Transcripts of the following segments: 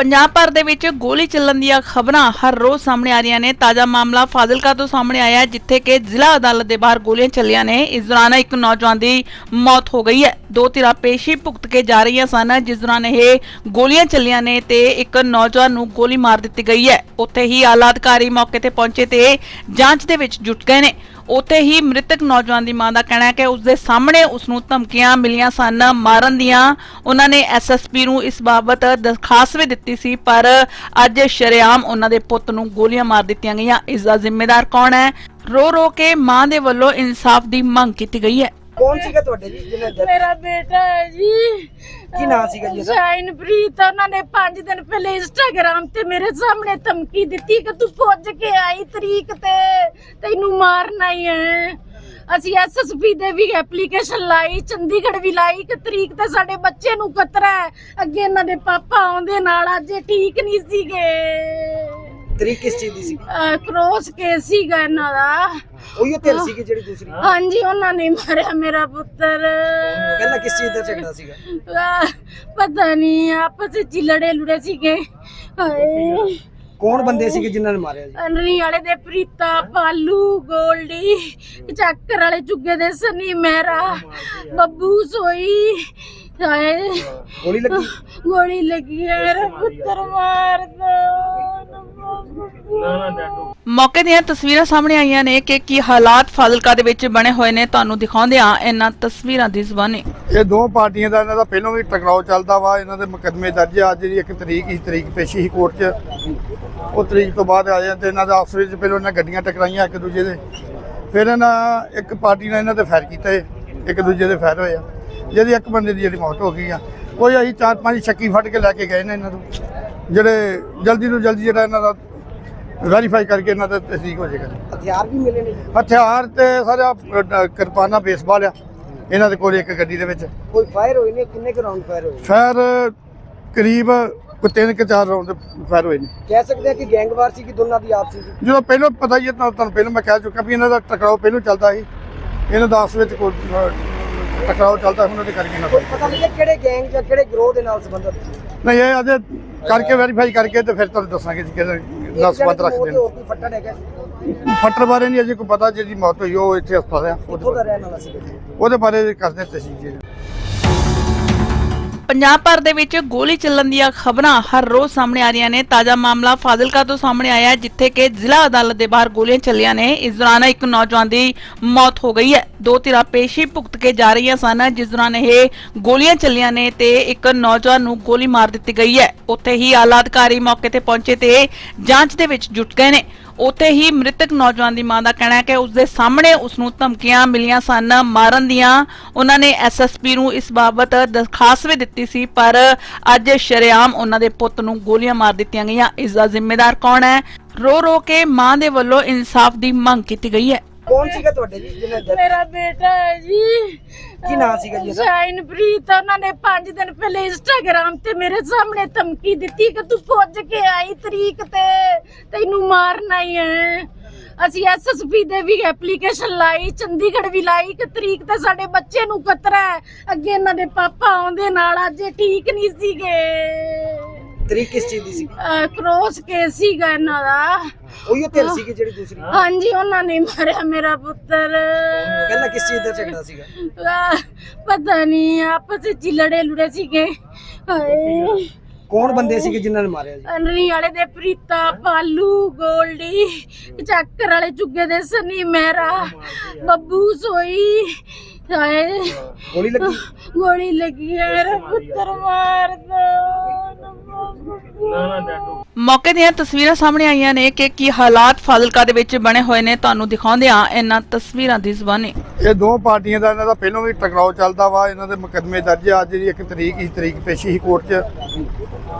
ਪੰਜਾਬ ਭਰ ਦੇ ਵਿੱਚ ਗੋਲੀ ਚੱਲਣ ਦੀਆਂ ਖਬਰਾਂ ਹਰ ਰੋਜ਼ ਸਾਹਮਣੇ ਆ ਰਹੀਆਂ ਨੇ। ਤਾਜ਼ਾ ਮਾਮਲਾ ਫਾਜ਼ਿਲਕਾ ਤੋਂ ਸਾਹਮਣੇ ਆਇਆ ਜਿੱਥੇ ਕਿ ਜ਼ਿਲ੍ਹਾ ਅਦਾਲਤ ਦੇ ਬਾਹਰ ਗੋਲੀਆਂ ਚੱਲੀਆਂ ਨੇ। ਇਸ ਦੌਰਾਨ ਇੱਕ ਨੌਜਵਾਨ ਦੀ ਮੌਤ ਹੋ ਗਈ ਹੈ। ਦੋ ਧਿਰਾਂ ਪੇਸ਼ੀ ਭੁਗਤ ਕੇ ਜਾ ਰਹੀਆਂ ਸਨ। ਜਿਸ ਦੌਰਾਨ ਇਹ ਗੋਲੀਆਂ ਚੱਲੀਆਂ ਨੇ ਤੇ ਇੱਕ ਨੌਜਵਾਨ ਨੂੰ ਗੋਲੀ ਮਾਰ ਦਿੱਤੀ ਗਈ ਹੈ। ਉੱਥੇ ਹੀ ਆਲਾ ਅਧਿਕਾਰੀ ਮੌਕੇ ਤੇ ਪਹੁੰਚੇ ਤੇ ਜਾਂਚ ਦੇ ਵਿੱਚ ਜੁਟ ਗਏ ਨੇ। ਉੱਥੇ ਹੀ ਮ੍ਰਿਤਕ ਨੌਜਵਾਨ ਦੀ ਮਾਂ ਦਾ ਕਹਿਣਾ ਹੈ ਕਿ ਉਸ ਦੇ ਸਾਹਮਣੇ ਉਸ ਨੂੰ ਧਮਕੀਆਂ ਮਿਲੀਆਂ ਸਨ, ਮਾਰਨ ਦੀਆਂ। ਉਹਨਾਂ ਨੇ ਐਸਐਸਪੀ ਨੂੰ ਇਸ ਬਾਬਤ ਦਰਖਾਸਤ ਵੀ ਦਿੱਤੀ ਸੀ, ਪਰ ਅੱਜ ਸ਼ਰੇਆਮ ਉਹਨਾਂ ਦੇ ਪੁੱਤ ਨੂੰ ਗੋਲੀਆਂ ਮਾਰ ਦਿੱਤੀਆਂ ਗਈਆਂ। ਇਸ ਦਾ ਜ਼ਿੰਮੇਦਾਰ ਕੌਣ ਹੈ? ਰੋ ਰੋ ਕੇ ਮਾਂ ਦੇ ਵੱਲੋਂ ਇਨਸਾਫ ਦੀ ਮੰਗ ਕੀਤੀ ਗਈ ਹੈ। ਕੌਣ ਸੀਗਾ ਤੁਹਾਡੇ ਜੀ ਜਿਹਨੇ death- ਮੇਰਾ ਬੇਟਾ ਹੈ ਜੀ। ਕੀ ਨਾਂ ਸੀਗਾ ਜੀ ਇਹਦਾ? ਸ਼ਾਇਨਪ੍ਰੀਤ ਉਹਨਾਂ ਨੇ 5 ਦਿਨ ਪਹਿਲੇ ਇੰਸਟਾਗ੍ਰam ਤੇ ਮੇਰੇ ਸਾਹਮਣੇ ਧਮਕੀ ਦਿੱਤੀ ਕਿ ਤੂੰ ਪੁੱਜ ਕੇ ਆਈ ਤਰੀਕ ਤੇ। ਤੈਨੂੰ ਮਾਰਨਾ ਹੀ ਹੈ। ਅਸੀਂ ਐਸਐਸਪੀ ਦੇ ਵੀ ਐਪਲੀਕੇਸ਼ਨ ਲਾਈ ਚੰਡੀਗੜ੍ਹ ਵੀ ਲਾਈ ਕਿ ਤਰੀਕ ਤੇ ਸਾਡੇ ਬੱਚੇ ਨੂੰ ਖਤਰਾ ਹੈ। ਅੱਗੇ ਇਹਨਾਂ ਦੇ ਪਾਪਾ ਆਉਂਦੇ ਨਾਲ ਅੱਜ ਇਹ ਠੀਕ ਨਹੀਂ ਸੀਗੇ। ਤਰੀਕ ਕਿਸ ਚੀਜ਼ ਦੀ ਸੀ? ਕ੍ਰੋਸ ਕੇਸ ਸੀਗਾ ਇਹਨਾਂ ਦਾ। ਉਹੀ ਧਿਰ ਸੀਗੀ ਜਿਹੜੀ ਦੂਸਰੀ ਹਾਂਜੀ ਉਹਨਾਂ ਨੇ ਮਾਰਿਆ ਮੇਰਾ ਪੁੱਤਰ। ਪਹਿਲਾਂ ਕਿਸ ਚੀਜ਼ ਦਾ ਝਗੜਾ ਸੀਗਾ? ਆਹ, ਪਤਾ ਨਹੀਂ ਆਪਸ ਵਿੱਚ ਹੀ ਲੜੇ ਲੁੜੇ ਸੀਗੇ। ਹਾਏ। ਕੌਣ ਬੰਦੇ ਸੀਗੇ ਜਿਨ੍ਹਾਂ ਨੇ ਮਾਰਿਆ ਜੀ? ਅਨਰੀ ਵਾਲੇ ਦੇ ਪ੍ਰੀਤਾ ਪਾਲੂ ਗੋਲਡੀ ਚੱਕਰ ਵਾਲੇ ਚੁੱਗੇ ਦੇ ਸਨੀ ਮਹਿਰਾ ਬੱਬੂ ਸੋਈ ਹਾਏ। ਗੋਲੀ ਲੱਗੀ? ਗੋਲੀ ਲੱਗੀ ਹੈ ਮੇਰਾ ਪੁੱਤਰ ਮਾਰ ਦੋ। ਮੌਕੇ ਦੀਆਂ ਤਸਵੀਰਾਂ ਸਾਹਮਣੇ ਆਈਆਂ ਨੇ ਕਿ ਕੀ ਹਾਲਾਤ ਫਾਜ਼ਿਲਕਾ ਦੇ ਵਿੱਚ ਬਣੇ ਹੋਏ ਨੇ ਤੁਹਾਨੂੰ ਦਿਖਾਉਂਦੇ ਆ ਇਹਨਾਂ ਤਸਵੀਰਾਂ ਦੀ ਜ਼ਬਾਨੀ। ਇਹ ਦੋ ਪਾਰਟੀਆਂ ਦਾ ਇਹਨਾਂ ਦਾ ਪਹਿਲਾਂ ਵੀ ਟਕਰਾਓ ਚੱਲਦਾ ਵਾ ਇਹਨਾਂ ਦੇ ਮੁਕੱਦਮੇ ਦਰਜ ਆ ਅੱਜ ਜਿਹੜੀ ਇੱਕ ਤਰੀਕ ਹੀ ਤਰੀਕ ਪੇਸ਼ੀ ਸੀ ਕੋਰਟ 'ਚ। ਉਹ ਤਰੀਕ ਤੋਂ ਬਾਅਦ ਆ ਜਾਂਦੇ ਇਹਨਾਂ ਦਾ ਆਪਸ ਵਿੱਚ ਪਹਿਲਾਂ ਇਹਨਾਂ ਗੱਡੀਆਂ ਟਕਰਾਈਆਂ ਇੱਕ ਦੂਜੇ ਦੇ। ਫਿਰ ਇਹਨਾਂ ਇੱਕ ਪਾਰਟੀ ਨੇ ਇਹਨਾਂ ਤੇ ਫਾਇਰ ਕੀਤਾ ਇੱਕ ਦੂਜੇ ਦੇ ਫਾਇਰ ਹੋਇਆ ਜਿਹਦੀ ਇੱਕ ਬੰਦੇ ਦੀ ਜਿਹੜੀ ਮੌਤ ਹੋ ਗਈ ਆ ਕੋਈ ਅਸੀਂ ਚਾਰ ਪੰਜ ਸ਼ੱਕੀ ਫੜ ਕੇ ਲੈ ਕੇ ਗਏ ਨੇ ਇਹਨਾਂ ਨੂੰ ਜਿਹੜੇ ਜਲਦੀ ਤੋਂ ਜਲਦੀ ਜਿਹੜਾ ਇਹਨਾਂ ਦਾ ਵੈਰੀਫਾਈ ਕਰਕੇ ਇਹਨਾਂ ਦਾ ਤਸਦੀਕ ਹੋ ਜਾਏਗਾ। ਹਥਿਆਰ ਵੀ ਮਿਲੇ ਨੇ? ਹਥਿਆਰ ਤੇ ਸਾਰਾ ਕਿਰਪਾਨਾਂ ਬੇਸਬਾਲ ਆ ਇਹਨਾਂ ਦੇ ਕੋਲ ਇੱਕ ਗੱਡੀ ਦੇ ਵਿੱਚ। ਕੋਈ ਫਾਇਰ ਹੋਏ ਨੇ? ਕਿੰਨੇ ਕੁ ਰਾਉਂਡ ਫਾਇਰ ਹੋਏ ਫਾਇਰ ਕਰੀਬ ਕੋਈ ਤਿੰਨ ਕਿ ਚਾਰ ਰਾਉਂਡ ਫਾਇਰ ਹੋਏ ਨੇ। ਕਹਿ ਸਕਦੇ ਆ ਕਿ ਗੈਂਗਵਾਰ ਸੀ ਕਿ ਦੋਨਾਂ ਦੀ ਆਪਸੀ ਸੀ? ਜਦੋਂ ਪਹਿਲਾਂ ਪਤਾ ਹੀ ਤੁਹਾਨੂੰ ਪਹਿਲਾਂ ਮੈਂ ਕਹਿ ਚੁੱਕਾ ਵੀ ਇਹਨਾਂ ਦਾ ਟਕਰਾਓ ਪਹਿਲਾਂ ਚੱਲਦਾ ਸੀ। ਇਹਨਾਂ ਦਾ ਆਪਸ ਵਿੱਚ ਕੋਈ ਟਕਰਾਓ ਚੱਲਦਾ ਸੀ, ਉਹਨਾਂ ਦੇ ਕਰਕੇ ਨਾ ਪਤਾ ਨਹੀਂ ਕਿਹੜੇ ਗੈਂਗ ਜਾਂ ਕਿਹੜੇ ਗਰੋਹ ਦੇ ਨਾਲ ਸੰਬੰਧਿਤ ਸੀ ਨਹੀਂ ਇਹ ਅਜੇ ਕਰਕੇ ਵੈਰੀਫਾਈ ਕਰਕੇ ਤੇ ਫਿਰ ਤੁਹਾਨੂੰ ਦੱਸਾਂਗੇ ਜੀ ਕਿਹਦੇ ਬੰਦ ਦੀ ਰੱਖਦੇ ਨੇ ਕੋਈ ਫੱਟੜ ਹੈਗਾ ਫੱਟਰ ਬਾਰੇ ਨਹੀਂ ਅਜੇ ਕੋਈ ਪਤਾ ਜਿਹਦੀ ਮੌਤ ਹੋਈ ਉਹ ਇੱਥੇ ਹਸਪਤਾਲ ਆ। ਉਹਦੇ ਬਾਰੇ- ਉਹਦੇ ਕਰਦੇ ਤਸਦੀਕ ਜੀ। ਪੰਜਾਬ ਭਰ ਦੇ ਵਿੱਚ ਗੋਲੀ ਚੱਲਣ ਦੀਆਂ ਖਬਰਾਂ ਹਰ ਰੋਜ਼ ਸਾਹਮਣੇ ਆ ਰਹੀਆਂ ਨੇ। ਤਾਜ਼ਾ ਮਾਮਲਾ ਫਾਜ਼ਿਲਕਾ ਤੋਂ ਸਾਹਮਣੇ ਆਇਆ ਜਿੱਥੇ ਕਿ ਜ਼ਿਲ੍ਹਾ ਅਦਾਲਤ ਦੇ ਬਾਹਰ ਗੋਲੀਆਂ ਚੱਲੀਆਂ ਨੇ। ਇਸ ਦੌਰਾਨ ਇੱਕ ਨੌਜਵਾਨ ਦੀ ਮੌਤ ਹੋ ਗਈ ਹੈ। ਦੋ ਧਿਰਾਂ ਪੇਸ਼ੀ ਭੁਗਤ ਕੇ ਜਾ ਰਹੀਆਂ ਸਨ, ਜਿਸ ਦੌਰਾਨ ਇਹ ਗੋਲੀਆਂ ਚੱਲੀਆਂ ਨੇ ਤੇ ਇੱਕ ਨੌਜਵਾਨ ਨੂੰ ਗੋਲੀ ਮਾਰ ਦਿੱਤੀ ਗਈ ਹੈ। ਉੱਥੇ ਹੀ ਆਲਾ ਅਧਿਕਾਰੀ ਮੌਕੇ ਤੇ ਪਹੁੰਚੇ ਤੇ ਜਾਂਚ ਦੇ ਵਿੱਚ ਜੁਟ ਗਏ ਨੇ। ਉੱਥੇ ਹੀ ਮ੍ਰਿਤਕ ਨੌਜਵਾਨ ਦੀ ਮਾਂ ਦਾ ਕਹਿਣਾ ਹੈ ਕਿ ਉਸ ਦੇ ਸਾਹਮਣੇ ਉਸ ਨੂੰ ਧਮਕੀਆਂ ਮਿਲੀਆਂ ਸਨ, ਮਾਰਨ ਦੀਆਂ। ਉਹਨਾਂ ਨੇ ਐਸਐਸਪੀ ਨੂੰ ਇਸ ਬਾਬਤ ਦਰਖਾਸਤ ਵੀ ਦਿੱਤੀ ਸੀ, ਪਰ ਅੱਜ ਸ਼ਰੇਆਮ ਉਹਨਾਂ ਦੇ ਪੁੱਤ ਨੂੰ ਗੋਲੀਆਂ ਮਾਰ ਦਿੱਤੀਆਂ ਗਈਆਂ। ਇਸ ਦਾ ਜ਼ਿੰਮੇਦਾਰ ਕੌਣ ਹੈ? ਰੋ ਰੋ ਕੇ ਮਾਂ ਦੇ ਵੱਲੋਂ ਇਨਸਾਫ ਦੀ ਮੰਗ ਕੀਤੀ ਗਈ ਹੈ। ਕੌਣ ਸੀਗਾ ਤੁਹਾਡੇ ਜੀ ਜਿਹਨੇ death- ਮੇਰਾ ਬੇਟਾ ਹੈ ਜੀ। ਕੀ ਨਾਂ ਸੀਗਾ ਜੀ ਇਹਦਾ? ਸ਼ਾਇਨਪ੍ਰੀਤ ਉਹਨਾਂ ਨੇ 5 ਦਿਨ ਪਹਿਲੇ ਇੰਸਟਾਗ੍ਰam ਤੇ ਮੇਰੇ ਸਾਹਮਣੇ ਧਮਕੀ ਦਿੱਤੀ ਕਿ ਤੂੰ ਪੁੱਜ ਕੇ ਆਈ ਤਰੀਕ ਤੇ। ਤੈਨੂੰ ਮਾਰਨਾ ਹੀ ਹੈ। ਅਸੀਂ ਐਸਐਸਪੀ ਦੇ ਵੀ ਐਪਲੀਕੇਸ਼ਨ ਲਾਈ ਚੰਡੀਗੜ੍ਹ ਵੀ ਲਾਈ ਕਿ ਤਰੀਕ ਤੇ ਸਾਡੇ ਬੱਚੇ ਨੂੰ ਖਤਰਾ ਹੈ। ਅੱਗੇ ਇਹਨਾਂ ਦੇ ਪਾਪਾ ਆਉਂਦੇ ਨਾਲ ਅੱਜ ਇਹ ਠੀਕ ਨਹੀਂ ਸੀਗੇ। ਤਰੀਕ ਕਿਸ ਚੀਜ਼ ਦੀ ਸੀ? ਕ੍ਰੋਸ ਕੇਸ ਸੀਗਾ ਇਹਨਾਂ ਦਾ। ਉਹੀ ਧਿਰ ਸੀਗੀ ਜਿਹੜੀ ਦੂਸਰੀ ਹਾਂਜੀ ਉਹਨਾਂ ਨੇ ਮਾਰਿਆ ਮੇਰਾ ਪੁੱਤਰ। ਪਹਿਲਾਂ ਕਿਸ ਚੀਜ਼ ਦਾ ਝਗੜਾ ਸੀਗਾ? ਆਹ, ਪਤਾ ਨਹੀਂ ਆਪਸ ਵਿੱਚ ਹੀ ਲੜੇ ਲੁੜੇ ਸੀਗੇ। ਹਾਏ। ਕੌਣ ਬੰਦੇ ਸੀਗੇ ਜਿਨ੍ਹਾਂ ਨੇ ਮਾਰਿਆ ਜੀ? ਅਨਰੀ ਵਾਲੇ ਦੇ ਪ੍ਰੀਤਾ ਪਾਲੂ ਗੋਲਡੀ ਚੱਕਰ ਵਾਲੇ ਚੁੱਗੇ ਦੇ ਸਨੀ ਮਹਿਰਾ ਬੱਬੂ ਸੋਈ ਹਾਏ। ਗੋਲੀ ਲੱਗੀ? ਗੋਲੀ ਲੱਗੀ ਹੈ ਮੇਰਾ ਪੁੱਤਰ ਮਾਰ ਦੋ। ਮੌਕੇ ਦੀਆਂ ਤਸਵੀਰਾਂ ਸਾਹਮਣੇ ਆਈਆਂ ਨੇ ਕਿ ਕੀ ਹਾਲਾਤ ਫਾਜ਼ਿਲਕਾ ਦੇ ਵਿੱਚ ਬਣੇ ਹੋਏ ਨੇ ਤੁਹਾਨੂੰ ਦਿਖਾਉਂਦੇ ਆ ਇਹਨਾਂ ਤਸਵੀਰਾਂ ਦੀ ਜ਼ਬਾਨੀ। ਇਹ ਦੋ ਪਾਰਟੀਆਂ ਦਾ ਇਹਨਾਂ ਦਾ ਪਹਿਲਾਂ ਵੀ ਟਕਰਾਓ ਚੱਲਦਾ ਵਾ ਇਹਨਾਂ ਦੇ ਮੁਕੱਦਮੇ ਦਰਜ ਆ ਅੱਜ ਜਿਹੜੀ ਇੱਕ ਤਰੀਕ ਹੀ ਤਰੀਕ ਪੇਸ਼ੀ ਸੀ ਕੋਰਟ 'ਚ।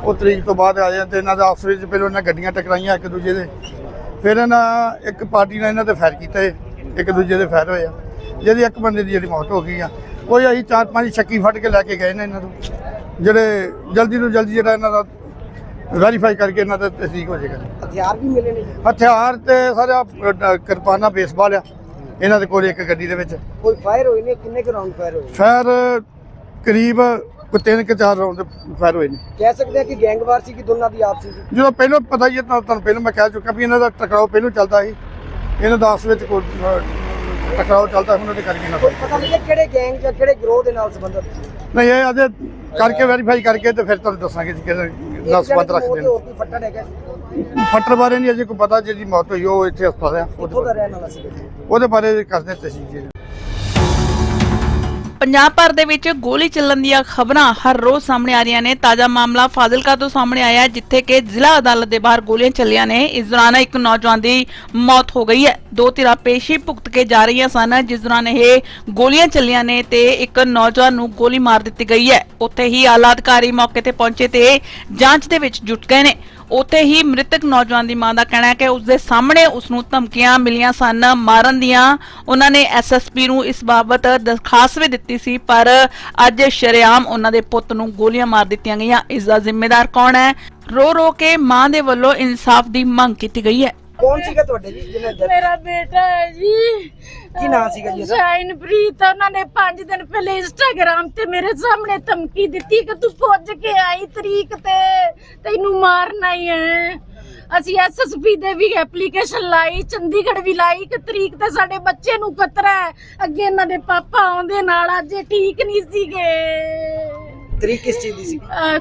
ਉਹ ਤਰੀਕ ਤੋਂ ਬਾਅਦ ਆ ਜਾਂਦੇ ਇਹਨਾਂ ਦਾ ਆਪਸ ਵਿੱਚ ਪਹਿਲਾਂ ਇਹਨਾਂ ਗੱਡੀਆਂ ਟਕਰਾਈਆਂ ਇੱਕ ਦੂਜੇ ਦੇ। ਫਿਰ ਇਹਨਾਂ ਇੱਕ ਪਾਰਟੀ ਨੇ ਇਹਨਾਂ ਤੇ ਫਾਇਰ ਕੀਤਾ ਇੱਕ ਦੂਜੇ ਦੇ ਫਾਇਰ ਹੋਇਆ ਜਿਹਦੀ ਇੱਕ ਬੰਦੇ ਦੀ ਜਿਹੜੀ ਮੌਤ ਹੋ ਗਈ ਆ ਕੋਈ ਅਸੀਂ ਚਾਰ ਪੰਜ ਸ਼ੱਕੀ ਫੜ ਕੇ ਲੈ ਕੇ ਗਏ ਨੇ ਇਹਨਾਂ ਨੂੰ। ਜਿਹੜੇ ਜਲਦੀ ਤੋਂ ਜਲਦੀ ਜਿਹੜਾ ਇਹਨਾਂ ਦਾ ਵੈਰੀਫਾਈ ਕਰਕੇ ਇਹਨਾਂ ਦਾ ਤਸਦੀਕ ਹੋ ਜਾਏਗਾ। ਹਥਿਆਰ ਵੀ ਮਿਲੇ ਨੇ? ਹਥਿਆਰ ਤੇ ਸਾਰਾ ਕਿਰਪਾਨਾਂ ਬੇਸਬਾਲ ਆ ਇਹਨਾਂ ਦੇ ਕੋਲ ਇੱਕ ਗੱਡੀ ਦੇ ਵਿੱਚ। ਕੋਈ ਫਾਇਰ ਹੋਏ ਨੇ? ਕਿੰਨੇ ਕੁ ਰਾਉਂਡ ਫਾਇਰ ਹੋਏ? ਫਾਇਰ ਕਰੀਬ ਕੋਈ ਤਿੰਨ ਕਿ ਚਾਰ ਰਾਉਂਡ ਫਾਇਰ ਹੋਏ ਨੇ। ਕਹਿ ਸਕਦੇ ਆ ਕਿ ਗੈਂਗਵਾਰ ਸੀ ਕਿ ਦੋਨਾਂ ਦੀ ਆਪਸੀ ਸੀ? ਜਦੋਂ ਪਹਿਲਾਂ ਪਤਾ ਹੀ ਹੈ ਤੁਹਾਨੂੰ ਪਹਿਲਾਂ ਮੈਂ ਕਹਿ ਚੁੱਕਾ ਵੀ ਇਹਨਾਂ ਦਾ ਟਕਰਾਓ ਪਹਿਲਾਂ ਚੱਲਦਾ ਸੀ। ਇਹਨਾਂ ਦਾ ਆਪਸ ਵਿੱਚ ਕੋਈ ਟਕਰਾਓ ਚੱਲਦਾ ਸੀ, ਉਹਨਾਂ ਦੇ ਕਰਕੇ ਨਾ ਪਤਾ ਨਹੀਂ ਕਿਹੜੇ ਗੈਂਗ ਜਾਂ ਕਿਹੜੇ ਗਰੋਹ ਦੇ ਨਾਲ ਸੰਬੰਧਿਤ ਸੀ ਨਹੀਂ ਇਹ ਅਜੇ ਕਰਕੇ ਵੈਰੀਫਾਈ ਕਰਕੇ ਤੇ ਫਿਰ ਤੁਹਾਨੂੰ ਦੱਸਾਂਗੇ ਜੀ ਕਿਹਦੇ ਇੱਕ 10 ਜਣੇ ਬੰਦ ਦੀ ਮੌਤ ਰੱਖਦੇ ਨੇ। ਕੋਈ ਫੱਟੜ ਹੈਗਾ ਫੱਟਰ ਬਾਰੇ ਨਹੀਂ ਅਜੇ ਕੋਈ ਪਤਾ ਜਿਹਦੀ ਮੌਤ ਹੋਈ ਉਹ ਇੱਥੇ ਹਸਪਤਾਲ ਆ। ਉਹਦੇ ਬਾਰੇ- ਉਹਦੇ ਕਰਦੇ ਤਸਦੀਕ ਜੀ। ਪੰਜਾਬ ਭਰ ਦੇ ਵਿੱਚ ਗੋਲੀ ਚੱਲਣ ਦੀਆਂ ਖਬਰਾਂ ਹਰ ਰੋਜ਼ ਸਾਹਮਣੇ ਆ ਰਹੀਆਂ ਨੇ। ਤਾਜ਼ਾ ਮਾਮਲਾ ਫਾਜ਼ਿਲਕਾ ਤੋਂ ਸਾਹਮਣੇ ਆਇਆ ਜਿੱਥੇ ਕਿ ਜ਼ਿਲ੍ਹਾ ਅਦਾਲਤ ਦੇ ਬਾਹਰ ਗੋਲੀਆਂ ਚੱਲੀਆਂ ਨੇ। ਇਸ ਦੌਰਾਨ ਇੱਕ ਨੌਜਵਾਨ ਦੀ ਮੌਤ ਹੋ ਗਈ ਹੈ। ਦੋ ਧਿਰਾਂ ਪੇਸ਼ੀ ਭੁਗਤ ਕੇ ਜਾ ਰਹੀਆਂ ਸਨ, ਜਿਸ ਦੌਰਾਨ ਇਹ ਗੋਲੀਆਂ ਚੱਲੀਆਂ ਨੇ ਤੇ ਇੱਕ ਨੌਜਵਾਨ ਨੂੰ ਗੋਲੀ ਮਾਰ ਦਿੱਤੀ ਗਈ ਹੈ। ਉੱਥੇ ਹੀ ਆਲਾ ਅਧਿਕਾਰੀ ਮੌਕੇ ਤੇ ਪਹੁੰਚੇ ਤੇ ਜਾਂਚ ਦੇ ਵਿੱਚ ਜੁਟ ਗਏ ਨੇ। ਉੱਥੇ ਹੀ ਮ੍ਰਿਤਕ ਨੌਜਵਾਨ ਦੀ ਮਾਂ ਦਾ ਕਹਿਣਾ ਹੈ ਕਿ ਉਸ ਦੇ ਸਾਹਮਣੇ ਉਸ ਨੂੰ ਧਮਕੀਆਂ ਮਿਲੀਆਂ ਸਨ, ਮਾਰਨ ਦੀਆਂ। ਉਹਨਾਂ ਨੇ ਐਸਐਸਪੀ ਨੂੰ ਇਸ ਬਾਬਤ ਦਰਖਾਸਤ ਵੀ ਦਿੱਤੀ ਸੀ, ਪਰ ਅੱਜ ਸ਼ਰੇਆਮ ਉਹਨਾਂ ਦੇ ਪੁੱਤ ਨੂੰ ਗੋਲੀਆਂ ਮਾਰ ਦਿੱਤੀਆਂ ਗਈਆਂ। ਇਸ ਦਾ ਜ਼ਿੰਮੇਦਾਰ ਕੌਣ ਹੈ? ਰੋ ਰੋ ਕੇ ਮਾਂ ਦੇ ਵੱਲੋਂ ਇਨਸਾਫ ਦੀ ਮੰਗ ਕੀਤੀ ਗਈ ਹੈ। ਕੌਣ ਸੀਗਾ ਤੁਹਾਡੇ ਜੀ ਜਿਹਨੇ death- ਮੇਰਾ ਬੇਟਾ ਹੈ ਜੀ। ਕੀ ਨਾਂ ਸੀਗਾ ਜੀ ਉਹਦਾ? ਸ਼ਾਇਨਪ੍ਰੀਤ ਉਹਨਾਂ ਨੇ 5 ਦਿਨ ਪਹਿਲੇ ਇੰਸਟਾਗ੍ਰਾਮ ਤੇ ਮੇਰੇ ਸਾਹਮਣੇ ਧਮਕੀ ਦਿੱਤੀ ਕਿ ਤੂੰ ਪੁੱਜ ਕੇ ਆਈ ਤਰੀਕ ਤੇ। ਤੈਨੂੰ ਮਾਰਨਾ ਹੀ ਹੈ। ਅਸੀਂ ਐਸਐਸਪੀ ਦੇ ਵੀ ਐਪਲੀਕੇਸ਼ਨ ਲਾਈ ਚੰਡੀਗੜ੍ਹ ਵੀ ਲਾਈ ਕਿ ਤਰੀਕ ਤੇ ਸਾਡੇ ਬੱਚੇ ਨੂੰ ਖਤਰਾ ਹੈ। ਅੱਗੇ ਇਹਨਾਂ ਦੇ ਪਾਪਾ ਆਉਂਦੇ ਨਾਲ ਅੱਜ ਇਹ ਠੀਕ ਨਹੀਂ ਸੀਗੇ। ਤਰੀਕ ਕਿਸ ਚੀਜ਼ ਦੀ ਸੀ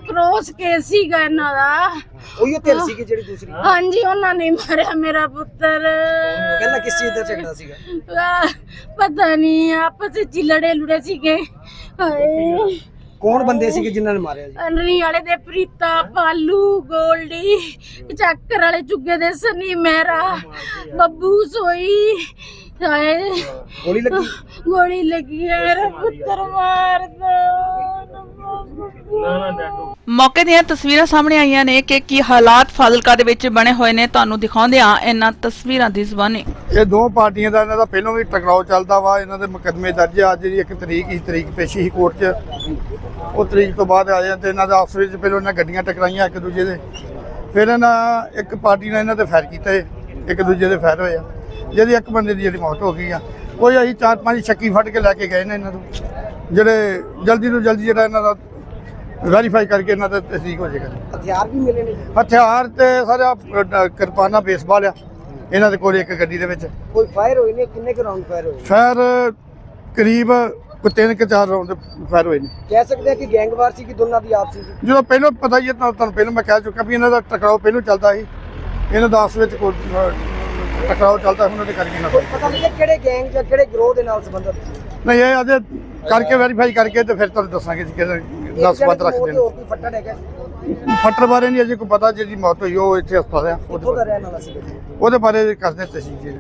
ਕ੍ਰੋਸ ਕੇਸ ਸੀਗਾ ਇਹਨਾਂ ਦਾ। ਉਹੀ ਧਿਰ ਸੀਗੀ ਜਿਹੜੀ ਦੂਸਰੀ। ਹਾਂਜੀ ਉਹਨਾਂ ਨੇ ਮਾਰਿਆ ਮੇਰਾ ਪੁੱਤਰ। ਪਹਿਲਾਂ ਕਿਸ ਚੀਜ਼ ਦਾ ਝਗੜਾ ਸੀਗਾ? ਪਤਾ ਨਹੀਂ ਆਪਸ ਵਿੱਚ ਹੀ ਲੜੇ ਲੁੜੇ ਸੀਗੇ। ਹਾਏ। ਕੌਣ ਬੰਦੇ ਸੀਗੇ ਜਿਨ੍ਹਾਂ ਨੇ ਮਾਰਿਆ ਜੀ? ਅਨਰੀ ਵਾਲੇ ਦੇ ਪ੍ਰੀਤਾ ਪਾਲੂ ਗੋਲਡੀ ਚੱਕਰ ਵਾਲੇ ਚੁੱਗੇ ਦੇ ਸਨੀ ਮਹਿਰਾ ਬੱਬੂ ਸੋਈ। ਹਾਏ। ਗੋਲੀ ਲੱਗੀ? ਗੋਲੀ ਲੱਗੀ ਹੈ ਮੇਰਾ ਪੁੱਤਰ ਮਾਰ ਦੋ ਮੌਕੇ ਦੀਆਂ ਤਸਵੀਰਾਂ ਸਾਹਮਣੇ ਆਈਆਂ ਨੇ ਕਿ ਕੀ ਹਾਲਾਤ ਫਾਜ਼ਿਲਕਾ ਦੇ ਵਿੱਚ ਬਣੇ ਹੋਏ ਨੇ। ਤੁਹਾਨੂੰ ਦਿਖਾਉਂਦੇ ਆ ਇਹਨਾਂ ਤਸਵੀਰਾਂ ਦੀ ਜ਼ੁਬਾਨੀ। ਇਹ ਦੋ ਪਾਰਟੀਆਂ ਦਾ ਇਹਨਾਂ ਦਾ ਪਹਿਲਾਂ ਵੀ ਟਕਰਾਓ ਚੱਲਦਾ ਵਾ। ਇਹਨਾਂ ਦੇ ਮੁਕੱਦਮੇ ਦਰਜ ਆ। ਅੱਜ ਜਿਹੜੀ ਇੱਕ ਤਰੀਕ ਹੀ ਤਰੀਕ ਪੇਸ਼ੀ ਸੀ ਕੋਰਟ 'ਚ। ਉਹ ਤਰੀਕ ਤੋਂ ਬਾਅਦ ਆ ਜਾਂਦੇ ਇਹਨਾਂ ਦਾ ਆਪਸ ਵਿੱਚ ਪਹਿਲਾਂ ਇਹਨਾਂ ਗੱਡੀਆਂ ਟਕਰਾਈਆਂ ਇੱਕ ਦੂਜੇ ਦੇ। ਫਿਰ ਇਹਨਾਂ ਇੱਕ ਪਾਰਟੀ ਨੇ ਇਹਨਾਂ ਤੇ ਫਾਇਰ ਕੀਤਾ ਇੱਕ ਦੂਜੇ ਦੇ ਫਾਇਰ ਹੋਏ ਆ। ਜਿਹਦੀ ਇੱਕ ਬੰਦੇ ਦੀ ਜਿਹੜੀ ਮੌਤ ਹੋ ਗਈ ਆ ਕੋਈ ਅਸੀਂ ਚਾਰ ਪੰਜ ਸ਼ੱਕੀ ਫੜ ਕੇ ਲੈ ਕੇ ਗਏ ਨੇ ਇਹਨਾਂ ਨੂੰ। ਜਿਹੜੇ ਜਲਦੀ ਤੋਂ ਜਲਦੀ ਜਿਹੜਾ ਇਹਨਾਂ ਦਾ ਵੈਰੀਫਾਈ ਕਰਕੇ ਇਹਨਾਂ ਦਾ ਤਸਦੀਕ ਹੋ ਜਾਏਗਾ। ਹਥਿਆਰ ਵੀ ਮਿਲੇ ਨੇ ਹਥਿਆਰ ਤੇ ਸਾਰਾ ਕਿਰਪਾਨਾਂ ਬੇਸਬਾਲ ਆ ਇਹਨਾਂ ਦੇ ਕੋਲ ਇੱਕ ਗੱਡੀ ਦੇ ਵਿੱਚ। ਕੋਈ ਫਾਇਰ ਹੋਏ ਨੇ ਕਿੰਨੇ ਕੁ ਰਾਉਂਡ ਫਾਇਰ ਹੋਏ? ਫਾਇਰ ਕਰੀਬ ਕੋਈ ਤਿੰਨ ਕਿ ਚਾਰ ਰਾਉਂਡ ਫਾਇਰ ਹੋਏ ਨੇ। ਕਹਿ ਸਕਦੇ ਆ ਕਿ ਗੈਂਗਵਾਰ ਸੀ ਕਿ ਦੋਨਾਂ ਦੀ ਆਪਸੀ ਸੀ? ਜਦੋਂ ਪਹਿਲਾਂ ਪਤਾ ਹੀ ਹੈ ਤੁਹਾਨੂੰ ਪਹਿਲਾਂ ਮੈਂ ਕਹਿ ਚੁੱਕਾ ਵੀ ਇਹਨਾਂ ਦਾ ਟਕਰਾਓ ਪਹਿਲਾਂ ਚੱਲਦਾ ਸੀ। ਇਹਨਾਂ ਦਾ ਆਪਸ ਵਿੱਚ ਕੋਈ ਅ, ਟਕਰਾਓ ਚੱਲਦਾ ਸੀ, ਉਹਨਾਂ ਦੇ ਕਰਕੇ ਨਾ ਕੋਈ ਪਤਾ ਨਹੀਂ ਕਿਹੜੇ ਗੈਂਗ ਜਾਂ ਕਿਹੜੇ ਗਰੋਹ ਦੇ ਨਾਲ ਸੰਬੰਧਿਤ ਸੀ ਨਹੀਂ ਇਹ ਅਜੇ ਕਰਕੇ ਵੈਰੀਫਾਈ ਕਰਕੇ ਤੇ ਫਿਰ ਤੁਹਾਨੂੰ ਦੱਸਾਂਗੇ ਜੀ ਕਿਹਦੇ ਇੱਕ 10 ਜਣੇ ਬੰਦ ਦੀ ਮੌਤ ਰੱਖਦੇ ਤੇ ਹੋਰ ਨੇ ਕੋਈ ਫੱਟੜ ਹੈਗਾ ਫੱਟਰ ਬਾਰੇ ਨਹੀਂ ਅਜੇ ਕੋਈ ਪਤਾ ਜਿਹਦੀ ਮੌਤ ਹੋਈ ਉਹ ਇੱਥੇ ਹਸਪਤਾਲ ਆ ਉਹਦੇ ਬਾਰੇ- ਜੀ।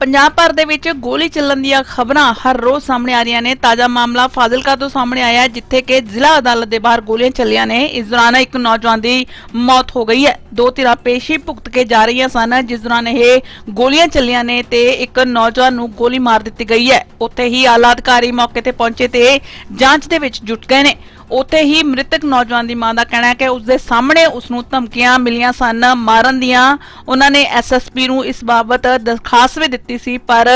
ਪੰਜਾਬ ਭਰ ਦੇ ਵਿੱਚ ਗੋਲੀ ਚੱਲਣ ਦੀਆਂ ਖਬਰਾਂ ਹਰ ਰੋਜ਼ ਸਾਹਮਣੇ ਆ ਰਹੀਆਂ ਨੇ। ਤਾਜ਼ਾ ਮਾਮਲਾ ਫਾਜ਼ਿਲਕਾ ਤੋਂ ਸਾਹਮਣੇ ਆਇਆ ਜਿੱਥੇ ਕਿ ਜ਼ਿਲ੍ਹਾ ਅਦਾਲਤ ਦੇ ਬਾਹਰ ਗੋਲੀਆਂ ਚੱਲੀਆਂ ਨੇ। ਇਸ ਦੌਰਾਨ ਇੱਕ ਨੌਜਵਾਨ ਦੀ ਮੌਤ ਹੋ ਗਈ ਹੈ। ਦੋ ਧਿਰਾਂ ਪੇਸ਼ੀ ਭੁਗਤ ਕੇ ਜਾ ਰਹੀਆਂ ਸਨ, ਜਿਸ ਦੌਰਾਨ ਇਹ ਗੋਲੀਆਂ ਚੱਲੀਆਂ ਨੇ ਤੇ ਇੱਕ ਨੌਜਵਾਨ ਨੂੰ ਗੋਲੀ ਮਾਰ ਦਿੱਤੀ ਗਈ ਹੈ। ਉੱਥੇ ਹੀ ਆਲਾ ਅਧਿਕਾਰੀ ਮੌਕੇ ਤੇ ਪਹੁੰਚੇ ਤੇ ਜਾਂਚ ਦੇ ਵਿੱਚ ਜੁਟ ਗਏ ਨੇ। ਉੱਥੇ ਹੀ ਮ੍ਰਿਤਕ ਨੌਜਵਾਨ ਦੀ ਮਾਂ ਦਾ ਕਹਿਣਾ ਹੈ ਕਿ ਉਸ ਦੇ ਸਾਹਮਣੇ ਉਸ ਨੂੰ ਧਮਕੀਆਂ ਮਿਲੀਆਂ ਸਨ, ਮਾਰਨ ਦੀਆਂ। ਉਹਨਾਂ ਨੇ ਐਸਐਸਪੀ ਨੂੰ ਇਸ ਬਾਬਤ ਦਰਖਾਸਤ ਵੀ ਦਿੱਤੀ ਸੀ, ਪਰ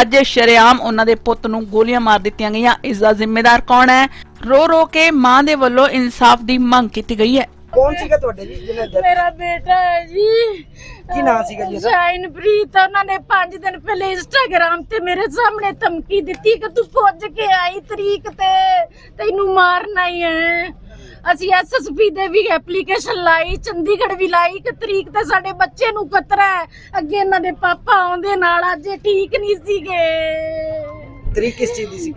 ਅੱਜ ਸ਼ਰੇਆਮ ਉਹਨਾਂ ਦੇ ਪੁੱਤ ਨੂੰ ਗੋਲੀਆਂ ਮਾਰ ਦਿੱਤੀਆਂ ਗਈਆਂ। ਇਸ ਦਾ ਜ਼ਿੰਮੇਦਾਰ ਕੌਣ ਹੈ? ਰੋ ਰੋ ਕੇ ਮਾਂ ਦੇ ਵੱਲੋਂ ਇਨਸਾਫ ਦੀ ਮੰਗ ਕੀਤੀ ਗਈ ਹੈ। ਕੌਣ ਸੀਗਾ ਤੁਹਾਡੇ ਜੀ ਜਿਹਨੇ death- ਮੇਰਾ ਬੇਟਾ ਹੈ ਜੀ। ਕੀ ਨਾਂ ਸੀਗਾ ਜੀ ਉਹਦਾ? ਸ਼ਾਇਨਪ੍ਰੀਤ ਉਹਨਾਂ ਨੇ 5 ਦਿਨ ਪਹਿਲੇ ਇੰਸਟਾਗ੍ਰਾਮ ਤੇ ਮੇਰੇ ਸਾਹਮਣੇ ਧਮਕੀ ਦਿੱਤੀ ਕਿ ਤੂੰ ਪੁੱਜ ਕੇ ਆਈ ਤਰੀਕ ਤੇ। ਤੈਨੂੰ ਮਾਰਨਾ ਹੀ ਹੈ ਅਸੀਂ ਐਸਐਸਪੀ ਦੇ ਵੀ ਐਪਲੀਕੇਸ਼ਨ ਲਾਈ ਚੰਡੀਗੜ੍ਹ ਵੀ ਲਾਈ ਕਿ ਤਰੀਕ ਤੇ ਸਾਡੇ ਬੱਚੇ ਨੂੰ ਖਤਰਾ ਹੈ। ਅੱਗੇ ਇਹਨਾਂ ਦੇ ਪਾਪਾ ਆਉਂਦੇ ਨਾਲ ਅੱਜ ਇਹ ਠੀਕ ਨਹੀਂ ਸੀਗੇ। ਤਰੀਕ ਕਿਸ ਚੀਜ਼ ਦੀ ਸੀ?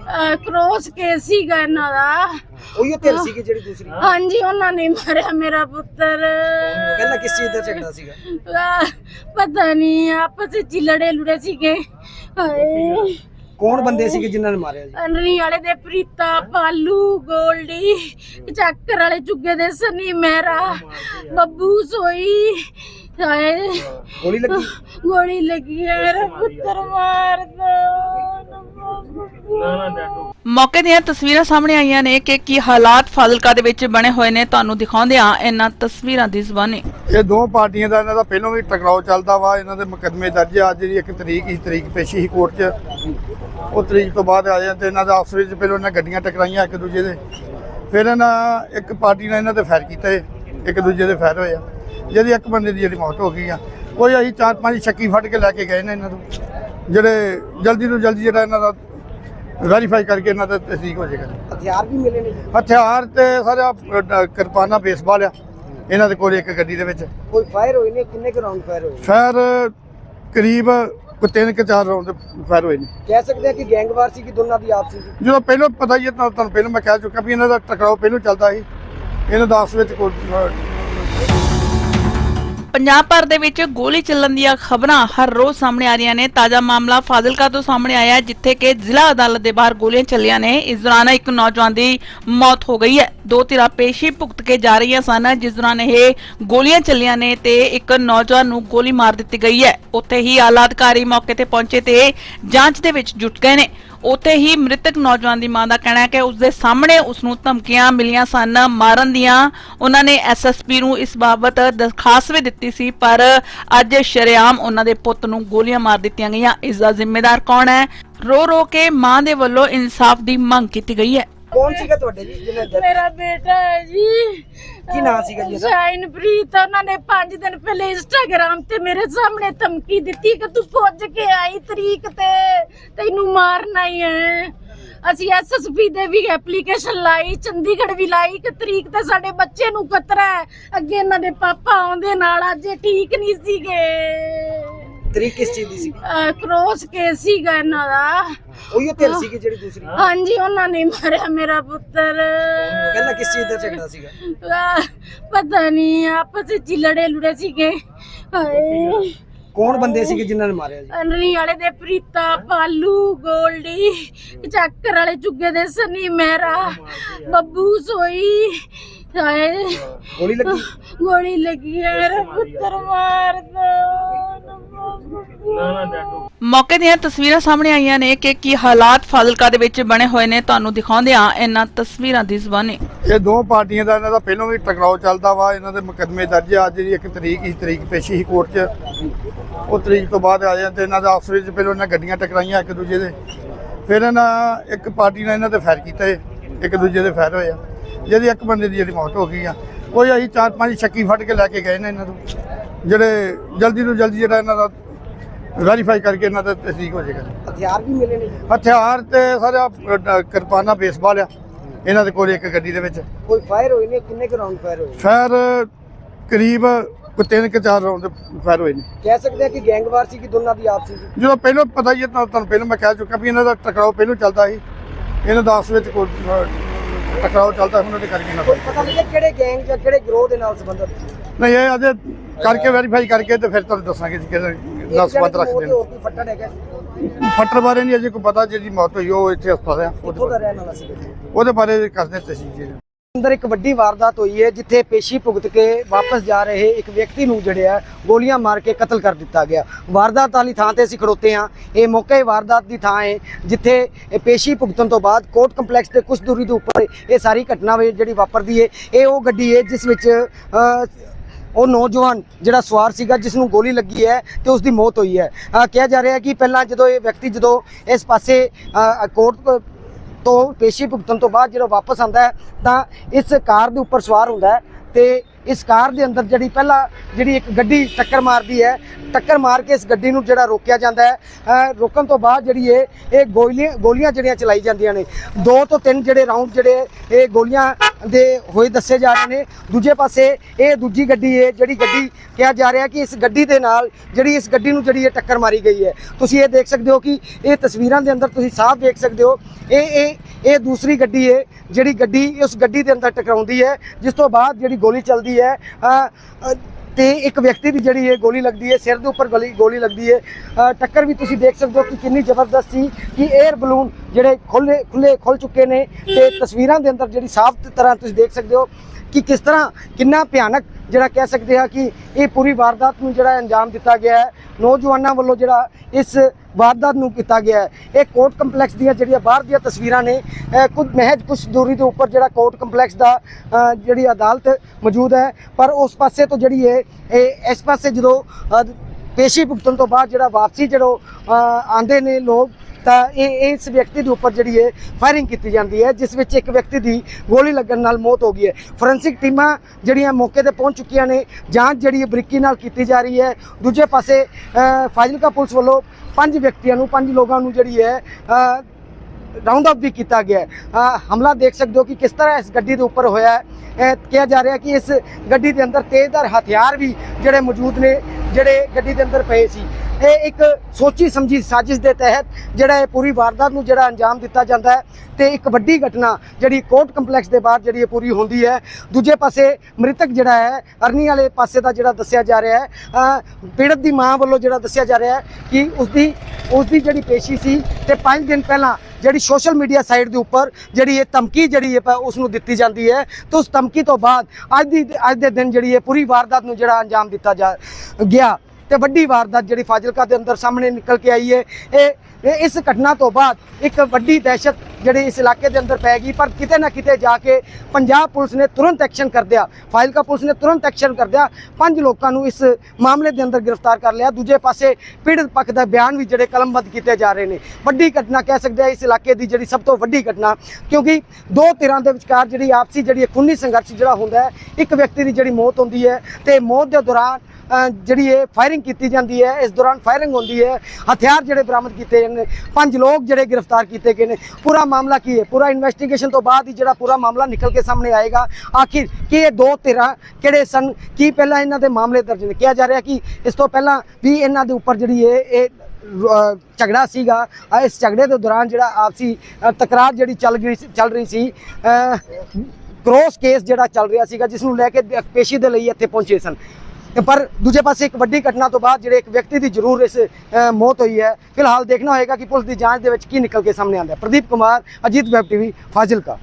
ਕ੍ਰੋਸ ਕੇਸ ਸੀਗਾ ਇਹਨਾਂ ਦਾ। ਉਹੀ ਧਿਰ ਸੀਗੀ ਜਿਹੜੀ ਦੂਸਰੀ। ਹਾਂਜੀ ਉਹਨਾਂ ਨੇ ਮਾਰਿਆ ਮੇਰਾ ਪੁੱਤਰ। ਪਹਿਲਾਂ ਕਿਸ ਚੀਜ਼ ਦਾ ਝਗੜਾ ਸੀਗਾ? ਪਤਾ ਨਹੀਂ ਆਪਸ ਵਿੱਚ ਲੜੇ ਲੁੜੇ ਸੀਗੇ। ਹਾਏ। ਕੌਣ ਬੰਦੇ ਸੀਗੇ ਜਿਨ੍ਹਾਂ ਨੇ ਮਾਰਿਆ ਜੀ? ਅਨਰੀ ਵਾਲੇ ਦੇ ਪ੍ਰੀਤਾ ਪਾਲੂ ਗੋਲਡੀ ਚੱਕਰ ਵਾਲੇ ਚੁੱਗੇ ਦੇ ਸਨੀ ਮਹਿਰਾ ਬੱਬੂ ਸੋਈ। ਹਾਏ। ਗੋਲੀ ਲੱਗੀ? ਗੋਲੀ ਲੱਗੀ ਹੈ ਮੇਰਾ ਪੁੱਤਰ ਮਾਰ ਦੋ। ਮੌਕੇ ਦੀਆਂ ਤਸਵੀਰਾਂ ਸਾਹਮਣੇ ਆਈਆਂ ਨੇ ਕਿ ਕੀ ਹਾਲਾਤ ਫਾਜ਼ਿਲਕਾ ਦੇ ਵਿੱਚ ਬਣੇ ਹੋਏ ਨੇ। ਤੁਹਾਨੂੰ ਦਿਖਾਉਂਦੇ ਆ ਇਹਨਾਂ ਤਸਵੀਰਾਂ ਦੀ ਜ਼ੁਬਾਨੀ। ਇਹ ਦੋ ਪਾਰਟੀਆਂ ਦਾ ਇਹਨਾਂ ਦਾ ਪਹਿਲਾਂ ਵੀ ਟਕਰਾਓ ਚੱਲਦਾ ਵਾ। ਇਹਨਾਂ ਦੇ ਮੁਕੱਦਮੇ ਦਰਜ ਆ। ਜਿਹੜੀ ਇੱਕ ਤਰੀਕ ਹੀ ਤਰੀਕ ਪੇਸ਼ੀ ਸੀ ਕੋਰਟ 'ਚ। ਉਹ ਤਰੀਕ ਤੋਂ ਬਾਅਦ ਆ ਜਾਂ ਤੇ ਇਹਨਾਂ ਦਾ ਆਪਸ ਵਿੱਚ ਪਹਿਲਾਂ ਇਹਨਾਂ ਗੱਡੀਆਂ ਟਕਰਾਈਆਂ ਇੱਕ ਦੂਜੇ ਦੇ। ਫਿਰ ਇਹਨਾਂ ਇੱਕ ਪਾਰਟੀ ਨੇ ਇਹਨਾਂ ਤੇ ਫਾਇਰ ਕੀਤੇ। ਇੱਕ ਦੂਜੇ ਦੇ ਫਾਇਰ ਹੋਏ ਆ। ਜਿਹਦੀ ਇੱਕ ਬੰਦੇ ਦੀ ਜਿਹੜੀ ਮੌਤ ਹੋ ਗਈ ਆ। ਕੋਈ ਅਸੀਂ ਚਾਰ ਪੰਜ ਸ਼ੱਕੀ ਫੜ ਕੇ ਲੈ ਕੇ ਗਏ ਨੇ ਇਹਨਾਂ ਨੂੰ ਜਿਹੜੇ ਜਲਦੀ ਤੋਂ ਜਲਦੀ ਜਿਹੜਾ ਇਹਨਾਂ ਦਾ ਵੈਰੀਫਾਈ ਕਰਕੇ ਇਹਨਾਂ ਦਾ ਤਸਦੀਕ ਹੋ ਜਾਏਗਾ। ਹਥਿਆਰ ਵੀ ਮਿਲੇ ਨੇ ਜੀ? ਹਥਿਆਰ ਤੇ ਸਾਰਾ ਕਿਰਪਾਨਾਂ ਬੇਸਬਾਲ ਆ ਇਹਨਾਂ ਦੇ ਕੋਲ ਇੱਕ ਗੱਡੀ ਦੇ ਵਿੱਚ। ਕੋਈ ਫਾਇਰ ਹੋਏ ਨੇ? ਕਿੰਨੇ ਕੁ ਰਾਉਂਡ ਫਾਇਰ ਹੋਏ ਫਾਇਰ ਕਰੀਬ ਕੋਈ ਤਿੰਨ ਕਿ ਚਾਰ ਰਾਉਂਡ ਫਾਇਰ ਹੋਏ ਨੇ। ਕਹਿ ਸਕਦੇ ਆ ਕਿ ਗੈਂਗਵਾਰ ਸੀ ਕਿ ਦੋਨਾਂ ਦੀ ਆਪਸੀ ਸੀ? ਜਦੋਂ ਪਹਿਲਾਂ ਪਤਾ ਹੀ ਹੈ ਤਾਂ ਤੁਹਾਨੂੰ ਪਹਿਲਾਂ ਮੈਂ ਕਹਿ ਚੁੱਕਾ ਵੀ ਇਹਨਾਂ ਦਾ ਟਕਰਾਓ ਪਹਿਲਾਂ ਚੱਲਦਾ ਸੀ। ਇਹਨਾਂ ਦਾ ਆਪਸ ਵਿੱਚ ਕੋਈ ਪੰਜਾਬ ਭਰ ਦੇ ਵਿੱਚ ਗੋਲੀ ਚੱਲਣ ਦੀਆਂ ਖਬਰਾਂ ਹਰ ਰੋਜ਼ ਸਾਹਮਣੇ ਆ ਰਹੀਆਂ ਨੇ। ਤਾਜ਼ਾ ਮਾਮਲਾ ਫਾਜ਼ਿਲਕਾ ਤੋਂ ਸਾਹਮਣੇ ਆਇਆ ਜਿੱਥੇ ਕਿ ਜ਼ਿਲ੍ਹਾ ਅਦਾਲਤ ਦੇ ਬਾਹਰ ਗੋਲੀਆਂ ਚੱਲੀਆਂ ਨੇ। ਇਸ ਦੌਰਾਨ ਇੱਕ ਨੌਜਵਾਨ ਦੀ ਮੌਤ ਹੋ ਗਈ ਹੈ। ਦੋ ਧਿਰਾਂ ਪੇਸ਼ੀ ਭੁਗਤ ਕੇ ਜਾ ਰਹੀਆਂ ਸਨ। ਜਿਸ ਦੌਰਾਨ ਇਹ ਗੋਲੀਆਂ ਚੱਲੀਆਂ ਨੇ ਤੇ ਇੱਕ ਨੌਜਵਾਨ ਨੂੰ ਗੋਲੀ ਮਾਰ ਦਿੱਤੀ ਗਈ ਹੈ। ਉੱਥੇ ਹੀ ਆਲਾ ਅਧਿਕਾਰੀ ਮੌਕੇ ਤੇ ਪਹੁੰਚੇ ਤੇ ਜਾਂਚ ਦੇ ਵਿੱਚ ਜੁਟ ਗਏ ਨੇ। ਉੱਥੇ ਹੀ ਮ੍ਰਿਤਕ ਨੌਜਵਾਨ ਦੀ ਮਾਂ ਦਾ ਕਹਿਣਾ ਹੈ ਕਿ ਉਸ ਦੇ ਸਾਹਮਣੇ ਉਸ ਨੂੰ ਧਮਕੀਆਂ ਮਿਲੀਆਂ ਸਨ, ਮਾਰਨ ਦੀਆਂ। ਉਹਨਾਂ ਨੇ ਐਸਐਸਪੀ ਨੂੰ ਇਸ ਬਾਬਤ ਦਰਖਾਸਤ ਵੀ ਦਿੱਤੀ ਸੀ, ਪਰ ਅੱਜ ਸ਼ਰੇਆਮ ਉਹਨਾਂ ਦੇ ਪੁੱਤ ਨੂੰ ਗੋਲੀਆਂ ਮਾਰ ਦਿੱਤੀਆਂ ਗਈਆਂ। ਇਸ ਦਾ ਜ਼ਿੰਮੇਦਾਰ ਕੌਣ ਹੈ? ਰੋ ਰੋ ਕੇ ਮਾਂ ਦੇ ਵੱਲੋਂ ਇਨਸਾਫ ਦੀ ਮੰਗ ਕੀਤੀ ਗਈ ਹੈ। ਕੌਣ ਸੀਗਾ ਤੁਹਾਡੇ ਜੀ ਜਿਹਨੇ death- ਮੇਰਾ ਬੇਟਾ ਹੈ ਜੀ। ਕੀ ਨਾਂ ਸੀਗਾ ਜੀ ਇਹਦਾ? ਸ਼ਾਇਨਪ੍ਰੀਤ ਉਹਨਾਂ ਨੇ 5 ਦਿਨ ਪਹਿਲੇ ਇੰਸਟਾਗ੍ਰਾਮ ਤੇ ਮੇਰੇ ਸਾਹਮਣੇ ਧਮਕੀ ਦਿੱਤੀ ਕਿ ਤੂੰ ਪੁੱਜ ਕੇ ਆਈ ਤਰੀਕ ਤੇ। ਤੈਨੂੰ ਮਾਰਨਾ ਹੀ ਹੈ। ਅਸੀਂ ਐਸਐਸਪੀ ਦੇ ਵੀ ਐਪਲੀਕੇਸ਼ਨ ਲਾਈ ਚੰਡੀਗੜ੍ਹ ਵੀ ਲਾਈ ਕਿ ਤਰੀਕ ਤੇ ਸਾਡੇ ਬੱਚੇ ਨੂੰ ਖਤਰਾ ਹੈ। ਅੱਗੇ ਇਹਨਾਂ ਦੇ ਪਾਪਾ ਆਉਂਦੇ ਨਾਲ ਅੱਜ ਇਹ ਠੀਕ ਨਹੀਂ ਸੀਗੇ। ਤਰੀਕ ਕਿਸ ਚੀਜ਼ ਦੀ ਸੀ ਕ੍ਰੋਸ ਕੇਸ ਸੀਗਾ ਇਹਨਾਂ ਦਾ। ਉਹੀ ਧਿਰ ਸੀਗੀ ਜਿਹੜੀ ਦੂਸਰੀ? ਹਾਂਜੀ ਉਹਨਾਂ ਨੇ ਮਾਰਿਆ ਮੇਰਾ ਪੁੱਤਰ। ਪਹਿਲਾਂ ਕਿਸ ਚੀਜ਼ ਦਾ ਝਗੜਾ ਸੀਗਾ? ਆਹ, ਪਤਾ ਨਹੀਂ ਆਪਸ ਵਿੱਚ ਹੀ ਲੜੇ ਲੁੜੇ ਸੀਗੇ। ਹਾਏ। ਕੌਣ ਬੰਦੇ ਸੀਗੇ ਜਿਨ੍ਹਾਂ ਨੇ ਮਾਰਿਆ ਜੀ? ਅਨਰੀ ਵਾਲੇ ਦੇ ਪ੍ਰੀਤਾ ਪਾਲੂ ਗੋਲਡੀ ਚੱਕਰ ਵਾਲੇ ਚੁੱਗੇ ਦੇ ਸਨੀ ਮਹਿਰਾ ਬੱਬੂ ਸੋਈ। ਹਾਏ। ਗੋਲੀ ਲੱਗੀ? ਗੋਲੀ ਲੱਗੀ ਹੈ ਮੇਰਾ ਪੁੱਤਰ ਮਾਰ ਦੋ। ਮੌਕੇ ਦੀਆਂ ਤਸਵੀਰਾਂ ਸਾਹਮਣੇ ਆਈਆਂ ਨੇ ਕਿ ਕੀ ਹਾਲਾਤ ਫਾਜ਼ਿਲਕਾ ਦੇ ਵਿੱਚ ਬਣੇ ਹੋਏ ਨੇ। ਤੁਹਾਨੂੰ ਦਿਖਾਉਂਦੇ ਆ ਇਹਨਾਂ ਤਸਵੀਰਾਂ ਦੀ ਜ਼ੁਬਾਨੀ। ਇਹ ਦੋ ਪਾਰਟੀਆਂ ਦਾ ਇਹਨਾਂ ਦਾ ਪਹਿਲਾਂ ਵੀ ਟਕਰਾਓ ਚੱਲਦਾ ਵਾ। ਇਹਨਾਂ ਦੇ ਮੁਕੱਦਮੇ ਦਰਜ ਆ। ਜਿਹੜੀ ਇੱਕ ਤਰੀਕ ਹੀ ਤਰੀਕ ਪੇਸ਼ੀ ਸੀ ਕੋਰਟ 'ਚ। ਉਹ ਤਰੀਕ ਤੋਂ ਬਾਅਦ ਆ ਜਾਂ ਤੇ ਇਹਨਾਂ ਦਾ ਆਪਸ ਵਿੱਚ ਪਹਿਲਾਂ ਇਹਨਾਂ ਗੱਡੀਆਂ ਟਕਰਾਈਆਂ ਇੱਕ ਦੂਜੇ ਦੇ। ਫਿਰ ਇਹਨਾਂ ਇੱਕ ਪਾਰਟੀ ਨੇ ਇਹਨਾਂ ਤੇ ਫਾਇਰ ਕੀਤਾ ਇੱਕ ਦੂਜੇ ਦੇ ਫਾਇਰ ਹੋਏ ਜਿਹਦੀ ਇੱਕ ਬੰਦੇ ਦੀ ਜਿਹੜੀ ਮੌਤ ਹੋ ਗਈ ਆ। ਕੋਈ ਅਸੀਂ ਚਾਰ ਪੰਜ ਸ਼ੱਕੀ ਫੜ ਕੇ ਲੈ ਕੇ ਗਏ ਨੇ ਇਹਨਾਂ ਨੂੰ ਜਿਹੜੇ ਜਲਦੀ ਤੋਂ ਜਲਦੀ ਜਿਹੜਾ ਇਹਨਾਂ ਦਾ ਵੈਰੀਫਾਈ ਕਰਕੇ ਇਹਨਾਂ ਦਾ ਤਸਦੀਕ ਹੋ ਜਾਏਗਾ। ਹਥਿਆਰ ਵੀ ਮਿਲੇ ਨੇ ਜੀ? ਹਥਿਆਰ ਤੇ ਸਾਰਾ ਅ, ਕਿਰਪਾਨਾਂ ਬੇਸਬਾਲ ਆ ਇਹਨਾਂ ਦੇ ਕੋਲ ਇੱਕ ਗੱਡੀ ਦੇ ਵਿੱਚ। ਕੋਈ ਫਾਇਰ ਹੋਏ ਨੇ? ਕਿੰਨੇ ਕੁ ਰਾਉਂਡ ਫਾਇਰ ਹੋਏ ਫਾਇਰ ਕਰੀਬ ਕੋਈ ਤਿੰਨ ਕਿ ਚਾਰ ਰਾਉਂਡ ਫਾਇਰ ਹੋਏ ਨੇ। ਕਹਿ ਸਕਦੇ ਆ ਕਿ ਗੈਂਗਵਾਰ ਸੀ ਕਿ ਦੋਨਾਂ ਦੀ ਆਪਸੀ ਸੀ? ਜਦੋਂ ਪਹਿਲਾਂ ਪਤਾ ਹੀ ਤੁਹਾਨੂੰ ਪਹਿਲਾਂ ਮੈਂ ਕਹਿ ਚੁੱਕਾ ਵੀ ਇਹਨਾਂ ਦਾ ਟਕਰਾਓ ਪਹਿਲਾਂ ਚੱਲਦਾ ਸੀ। ਇਹਨਾਂ ਦਾ ਆਪਸ ਵਿੱਚ ਕੋਈ ਟਕਰਾਓ ਚੱਲਦਾ ਸੀ, ਉਹਨਾਂ ਦੇ ਕਰਕੇ ਨਾ ਪਤਾ ਨਹੀਂ ਕਿਹੜੇ ਗੈਂਗ ਜਾਂ ਕਿਹੜੇ ਗਰੋਹ ਦੇ ਨਾਲ ਸੰਬੰਧਿਤ ਸੀ ਨਹੀਂ ਇਹ ਅਜੇ ਕਰਕੇ ਵੈਰੀਫਾਈ ਕਰਕੇ ਤੇ ਫਿਰ ਤੁਹਾਨੂੰ ਦੱਸਾਂਗੇ ਜੀ ਕਿਹਦੇ ਦਾ ਸੰਬੰਧ ਰੱਖਦੇ ਨੇ। ਕੋਈ ਫੱਟੜ ਹੈਗਾ ਫੱਟਰ ਬਾਰੇ ਨਹੀਂ ਅਜੇ ਕੋਈ ਪਤਾ ਜਿਹਦੀ ਮੌਤ ਹੋਈ ਉਹ ਇੱਥੇ ਹਸਪਤਾਲ ਆ। ਉਹਦੇ ਬਾਰੇ- ਉਹਦੇ ਕਰਦੇ ਤਸਦੀਕ ਜੀ। ਅੰਦਰ ਇੱਕ ਵੱਡੀ ਵਾਰਦਾਤ ਹੋਈ ਹੈ ਜਿੱਥੇ ਪੇਸ਼ੀ ਭੁਗਤ ਕੇ ਵਾਪਸ ਜਾ ਰਹੇ ਇੱਕ ਵਿਅਕਤੀ ਨੂੰ ਜਿਹੜਿਆ ਗੋਲੀਆਂ ਮਾਰ ਕੇ ਕਤਲ ਕਰ ਦਿੱਤਾ ਗਿਆ। ਵਾਰਦਾਤ ਵਾਲੀ ਥਾਂ ਤੇ ਅਸੀਂ ਖੜੋਤੇ ਹਾਂ। ਇਹ ਮੌਕੇ ਵਾਰਦਾਤ ਦੀ ਥਾਂ ਹੈ ਜਿੱਥੇ ਇਹ ਪੇਸ਼ੀ ਭੁਗਤਣ ਤੋਂ ਬਾਅਦ ਕੋਰਟ ਕੰਪਲੈਕਸ ਦੇ ਕੁਝ ਦੂਰੀ ਦੇ ਉੱਪਰ ਇਹ ਸਾਰੀ ਘਟਨਾ ਵੇ ਜਿਹੜੀ ਵਾਪਰਦੀ ਹੈ ਇਹ ਉਹ ਗੱਡੀ ਹੈ ਜਿਸ ਵਿੱਚ ਅ, ਉਹ ਨੌਜਵਾਨ ਜਿਹੜਾ ਸਵਾਰ ਸੀਗਾ ਜਿਸ ਨੂੰ ਗੋਲੀ ਲੱਗੀ ਹੈ ਤੇ ਉਸ ਦੀ ਮੌਤ ਹੋਈ ਹੈ। ਅ, ਕਿਹਾ ਜਾ ਰਿਹਾ ਹੈ ਕਿ ਪਹਿਲਾਂ ਜਦੋਂ ਇਹ ਵਿਅਕਤੀ ਜਦੋਂ ਇਸ ਪਾਸੇ ਅ, ਕੋਰਟ ਤੋਂ ਪੇਸ਼ੀ ਭੁਗਤਣ ਤੋਂ ਬਾਅਦ ਜਦੋਂ ਵਾਪਸ ਆਉਂਦਾ ਹੈ, ਤਾਂ ਇਸ ਕਾਰ ਦੇ ਉੱਪਰ ਸਵਾਰ ਹੁੰਦਾ ਹੈ ਤੇ ਇਸ ਕਾਰ ਦੇ ਅੰਦਰ ਜਿਹੜੀ ਪਹਿਲਾਂ ਜਿਹੜੀ ਇੱਕ ਗੱਡੀ ਟੱਕਰ ਮਾਰਦੀ ਹੈ, ਟੱਕਰ ਮਾਰ ਕੇ ਇਸ ਗੱਡੀ ਨੂੰ ਜਿਹੜਾ ਰੋਕਿਆ ਜਾਂਦਾ ਹੈ। ਰੋਕਣ ਤੋਂ ਬਾਅਦ ਜਿਹੜੀ ਇਹ ਇਹ ਗੋਲੀਆਂ ਗੋਲੀਆਂ ਜਿਹੜੀਆਂ ਚਲਾਈ ਜਾਂਦੀਆਂ ਨੇ। ਦੋ ਤੋਂ ਤਿੰਨ ਜਿਹੜੇ ਰਾਉਂਡ ਜਿਹੜੇ ਇਹ ਗੋਲੀਆਂ ਦੇ ਹੋਏ ਦੱਸੇ ਜਾ ਰਹੇ ਨੇ। ਦੂਜੇ ਪਾਸੇ ਇਹ ਦੂਜੀ ਗੱਡੀ ਹੈ ਜਿਹੜੀ ਗੱਡੀ ਕਿਹਾ ਜਾ ਰਿਹਾ ਕਿ ਇਸ ਗੱਡੀ ਦੇ ਨਾਲ ਜਿਹੜੀ ਇਸ ਗੱਡੀ ਨੂੰ ਜਿਹੜੀ ਇਹ ਟੱਕਰ ਮਾਰੀ ਗਈ ਹੈ। ਤੁਸੀਂ ਇਹ ਦੇਖ ਸਕਦੇ ਹੋ ਕਿ ਇਹ ਤਸਵੀਰਾਂ ਦੇ ਅੰਦਰ ਤੁਸੀਂ ਸਾਫ਼ ਦੇਖ ਸਕਦੇ ਹੋ। ਇਹ ਇਹ ਇਹ ਦੂਸਰੀ ਗੱਡੀ ਹੈ, ਜਿਹੜੀ ਗੱਡੀ ਉਸ ਗੱਡੀ ਦੇ ਅੰਦਰ ਟਕਰਾਉਂਦੀ ਹੈ, ਜਿਸ ਤੋਂ ਬਾਅਦ ਜਿਹੜੀ ਗੋਲੀ ਚੱਲਦੀ ਹੈ ਤੇ ਇੱਕ ਵਿਅਕਤੀ ਦੀ ਜਿਹੜੀ ਇਹ ਗੋਲੀ ਲੱਗਦੀ ਹੈ, ਸਿਰ ਦੇ ਉੱਪਰ ਗੋਲੀ ਗੋਲੀ ਲੱਗਦੀ ਹੈ। ਟੱਕਰ ਵੀ ਤੁਸੀਂ ਦੇਖ ਸਕਦੇ ਹੋ ਕਿ ਕਿੰਨੀ ਜ਼ਬਰਦਸਤ ਸੀ ਕਿ 에ਅਰ ਬਲੂਨ ਜਿਹੜੇ ਖੁੱਲੇ ਖੁੱਲੇ ਖੁੱਲ ਚੁੱਕੇ ਨੇ ਤੇ ਤਸਵੀਰਾਂ ਦੇ ਅੰਦਰ ਜਿਹੜੀ ਸਾਫ਼ ਤਰ੍ਹਾਂ ਤੁਸੀਂ ਦੇਖ ਸਕਦੇ ਹੋ ਕਿ ਕਿਸ ਤਰ੍ਹਾਂ ਕਿੰਨਾ ਭਿਆਨਕ ਜਿਹੜਾ ਕਹਿ ਸਕਦੇ ਹਾਂ ਕਿ ਇਹ ਪੂਰੀ ਵਾਰਦਾਤ ਨੂੰ ਜਿਹੜਾ ਅੰਜਾਮ ਦਿੱਤਾ ਗਿਆ ਹੈ। ਨੌਜਵਾਨਾਂ ਵੱਲੋਂ ਜਿਹੜਾ ਇਸ ਵਾਰਦਾਤ ਨੂੰ ਕੀਤਾ ਗਿਆ ਹੈ। ਇਹ ਕੋਰਟ ਕੰਪਲੈਕਸ ਦੀਆਂ ਜਿਹੜੀਆਂ ਬਾਹਰ ਦੀਆਂ ਤਸਵੀਰਾਂ ਨੇ ਅਹ ਕੁਝ ਮਹਿਜ ਕੁਝ ਦੂਰੀ ਦੇ ਉੱਪਰ ਜਿਹੜਾ ਕੋਰਟ ਕੰਪਲੈਕਸ ਦਾ ਜਿਹੜੀ ਅਦਾਲਤ ਮੌਜੂਦ ਹੈ। ਪਰ ਉਸ ਪਾਸੇ ਤੋਂ ਜਿਹੜੀ ਹੈ ਇਹ, ਇਸ ਪਾਸੇ ਜਦੋਂ ਪੇਸ਼ੀ ਭੁਗਤਣ ਤੋਂ ਬਾਅਦ ਜਿਹੜਾ ਵਾਪਸੀ ਜਦੋਂ ਆਂਦੇ ਨੇ ਲੋਕ ਤਾਂ ਇਹ ਇਸ ਵਿਅਕਤੀ ਦੇ ਉੱਪਰ ਜਿਹੜੀ ਹੈ ਫਾਇਰਿੰਗ ਕੀਤੀ ਜਾਂਦੀ ਹੈ ਜਿਸ ਵਿੱਚ ਇੱਕ ਵਿਅਕਤੀ ਦੀ ਗੋਲੀ ਲੱਗਣ ਨਾਲ ਮੌਤ ਹੋ ਗਈ ਹੈ। ਫੋਰੈਂਸਿਕ ਟੀਮਾਂ ਜਿਹੜੀਆਂ ਮੌਕੇ ਤੇ ਪਹੁੰਚ ਚੁੱਕੀਆਂ ਨੇ ਜਾਂਚ ਜਿਹੜੀ ਬਰੀਕੀ ਨਾਲ ਕੀਤੀ ਜਾ ਰਹੀ ਹੈ। ਦੂਜੇ ਪਾਸੇ ਫਾਜ਼ਿਲਕਾ ਪੁਲਿਸ ਵੱਲੋਂ ਪੰਜ ਵਿਅਕਤੀਆਂ ਨੂੰ ਪੰਜ ਲੋਕਾਂ ਨੂੰ ਜਿਹੜੀ ਹੈ ਅ, ਰਾਉਂਡ ਅਪ ਵੀ ਕੀਤਾ ਗਿਆ ਹਮਲਾ ਦੇਖ ਸਕਦੇ ਹੋ ਕਿ ਕਿਸ ਤਰ੍ਹਾਂ ਇਸ ਗੱਡੀ ਦੇ ਉੱਪਰ ਹੋਇਆ ਹੈ। ਕਿਹਾ ਜਾ ਰਿਹਾ ਕਿ ਇਸ ਗੱਡੀ ਦੇ ਅੰਦਰ ਤੇਜ਼ਧਾਰ ਹਥਿਆਰ ਵੀ ਜਿਹੜੇ ਮੌਜੂਦ ਨੇ ਜਿਹੜੇ ਗੱਡੀ ਦੇ ਅੰਦਰ ਪਏ ਸੀ। ਇਹ ਇੱਕ ਸੋਚੀ ਸਮਝੀ ਸਾਜ਼ਿਸ਼ ਦੇ ਤਹਿਤ ਜਿਹੜਾ ਇਹ ਪੂਰੀ ਵਾਰਦਾਤ ਨੂੰ ਜਿਹੜਾ ਅੰਜਾਮ ਦਿੱਤਾ ਜਾਂਦਾ ਹੈ ਤੇ ਇੱਕ ਵੱਡੀ ਘਟਨਾ ਜਿਹੜੀ ਕੋਰਟ ਕੰਪਲੈਕਸ ਦੇ ਬਾਹਰ ਜਿਹੜੀ ਇਹ ਪੂਰੀ ਹੁੰਦੀ ਹੈ। ਦੂਜੇ ਪਾਸੇ ਮ੍ਰਿਤਕ ਜਿਹੜਾ ਹੈ, ਅਰਨੀ ਵਾਲੇ ਪਾਸੇ ਦਾ ਜਿਹੜਾ ਦੱਸਿਆ ਜਾ ਰਿਹਾ ਹੈ ਪੀੜਤ ਦੀ ਮਾਂ ਵੱਲੋਂ ਜਿਹੜਾ ਦੱਸਿਆ ਜਾ ਰਿਹਾ ਹੈ ਕਿ ਉਸਦੀ ਉਸਦੀ ਜਿਹੜੀ ਪੇਸ਼ੀ ਸੀ ਤੇ 5 ਦਿਨ ਪਹਿਲਾਂ ਜਿਹੜੀ ਸੋਸ਼ਲ ਮੀਡੀਆ ਸਾਈਟ ਦੇ ਉੱਪਰ ਜਿਹੜੀ ਇਹ ਧਮਕੀ ਜਿਹੜੀ ਹੈ ਉਸ ਨੂੰ ਦਿੱਤੀ ਜਾਂਦੀ ਹੈ ਤੇ ਉਸ ਧਮਕੀ ਤੋਂ ਬਾਅਦ ਅੱਜ ਦੀ, ਅੱਜ ਦੇ ਦਿਨ ਜਿਹੜੀ ਹੈ ਪੂਰੀ ਵਾਰਦਾਤ ਨੂੰ ਜਿਹੜਾ ਅੰਜਾਮ ਦਿੱਤਾ ਜਾ ਗਿਆ। ਤੇ ਵੱਡੀ ਵਾਰਦਾਤ ਜਿਹੜੀ ਫਾਜ਼ਿਲਕਾ ਦੇ ਅੰਦਰ ਸਾਹਮਣੇ ਨਿਕਲ ਕੇ ਆਈ ਹੈ। ਇਹ ਇਹ ਇਸ ਘਟਨਾ ਤੋਂ ਬਾਅਦ ਇੱਕ ਵੱਡੀ ਦਹਿਸ਼ਤ ਜਿਹੜੀ ਇਸ ਇਲਾਕੇ ਦੇ ਅੰਦਰ ਪੈ ਗਈ, ਪਰ ਕਿਤੇ ਨਾ ਕਿਤੇ ਜਾ ਕੇ ਪੰਜਾਬ ਪੁਲਿਸ ਨੇ ਤੁਰੰਤ ਐਕਸ਼ਨ ਕਰਦਿਆ, ਫਾਜ਼ਿਲਕਾ ਪੁਲਿਸ ਨੇ ਤੁਰੰਤ ਐਕਸ਼ਨ ਕਰਦਿਆ ਪੰਜ ਲੋਕਾਂ ਨੂੰ ਇਸ ਮਾਮਲੇ ਦੇ ਅੰਦਰ ਗ੍ਰਿਫਤਾਰ ਕਰ ਲਿਆ। ਦੂਜੇ ਪਾਸੇ ਪੀੜਤ ਪੱਖ ਦਾ ਬਿਆਨ ਵੀ ਜਿਹੜੇ ਕਲਮਬੱਧ ਕੀਤੇ ਜਾ ਰਹੇ ਨੇ। ਵੱਡੀ ਘਟਨਾ ਕਹਿ ਸਕਦੇ ਆ ਇਸ ਇਲਾਕੇ ਦੀ ਜਿਹੜੀ ਸਭ ਤੋਂ ਵੱਡੀ ਘਟਨਾ, ਕਿਉਂਕਿ ਦੋ ਧਿਰਾਂ ਦੇ ਵਿਚਕਾਰ ਜਿਹੜੀ ਆਪਸੀ ਜਿਹੜੀ ਖੂਨੀ ਸੰਘਰਸ਼ ਜਿਹੜਾ ਹੁੰਦਾ ਹੈ, ਇੱਕ ਵਿਅਕਤੀ ਦੀ ਜਿਹੜੀ ਮੌਤ ਹੁੰਦੀ ਹੈ ਤੇ ਮੌਤ ਦੇ ਦੌਰਾਨ ਜਿਹੜੀ ਇਹ ਫਾਇਰਿੰਗ ਕੀਤੀ ਜਾਂਦੀ ਹੈ, ਇਸ ਦੌਰਾਨ ਫਾਇਰਿੰਗ ਹੁੰਦੀ ਹੈ। ਹਥਿਆਰ ਜਿਹੜੇ ਬਰਾਮਦ ਕੀਤੇ ਜਾਂਦੇ ਨੇ, ਪੰਜ ਲੋਕ ਜਿਹੜੇ ਗ੍ਰਿਫਤਾਰ ਕੀਤੇ ਗਏ ਨੇ। ਪੂਰਾ ਮਾਮਲਾ ਕੀ ਹੈ? ਪੂਰਾ ਇਨਵੈਸਟੀਗੇਸ਼ਨ ਤੋਂ ਬਾਅਦ ਹੀ ਜਿਹੜਾ ਪੂਰਾ ਮਾਮਲਾ ਨਿਕਲ ਕੇ ਸਾਹਮਣੇ ਆਏਗਾ। ਆਖਿਰ ਕੀ ਇਹ ਦੋ ਧਿਰਾਂ ਕਿਹੜੇ ਸਨ? ਕੀ ਪਹਿਲਾਂ ਇਹਨਾਂ ਦੇ ਮਾਮਲੇ ਦਰਜ ਨੇ? ਕਿਹਾ ਜਾ ਰਿਹਾ ਕਿ ਇਸ ਤੋਂ ਪਹਿਲਾਂ ਵੀ ਇਹਨਾਂ ਦੇ ਉੱਪਰ ਜਿਹੜੀ ਹੈ ਇਹ ਝਗੜਾ ਸੀਗਾ। ਇਸ ਝਗੜੇ ਦੇ ਦੌਰਾਨ ਜਿਹੜਾ ਆਪਸੀ ਤਕਰਾਰ ਜਿਹੜੀ ਚੱਲ ਗਈ ਸੀ- ਚੱਲ ਰਹੀ ਸੀ ਕ੍ਰੋਸ ਕੇਸ ਜਿਹੜਾ ਚੱਲ ਰਿਹਾ ਸੀਗਾ, ਜਿਸ ਨੂੰ ਲੈ ਕੇ ਪੇਸ਼ੀ ਦੇ ਲਈ ਇੱਥੇ ਪਹੁੰਚੇ ਸਨ। ਪਰ ਦੂਜੇ ਪਾਸੇ ਇੱਕ ਵੱਡੀ ਘਟਨਾ ਤੋਂ ਬਾਅਦ ਜਿਹੜੇ ਇੱਕ ਵਿਅਕਤੀ ਦੀ ਜ਼ਰੂਰ ਇਸ ਮੌਤ ਹੋਈ ਹੈ। ਫਿਲਹਾਲ ਦੇਖਣਾ ਹੋਏਗਾ ਕਿ ਪੁਲਿਸ ਦੀ ਜਾਂਚ ਦੇ ਵਿੱਚ ਕੀ ਨਿਕਲ ਕੇ ਸਾਹਮਣੇ ਆਉਂਦਾ ਪ੍ਰਦੀਪ ਕੁਮਾਰ, ਅਜੀਤ ਵੈਬ ਟੀਵੀ, ਫਾਜ਼ਿਲਕਾ।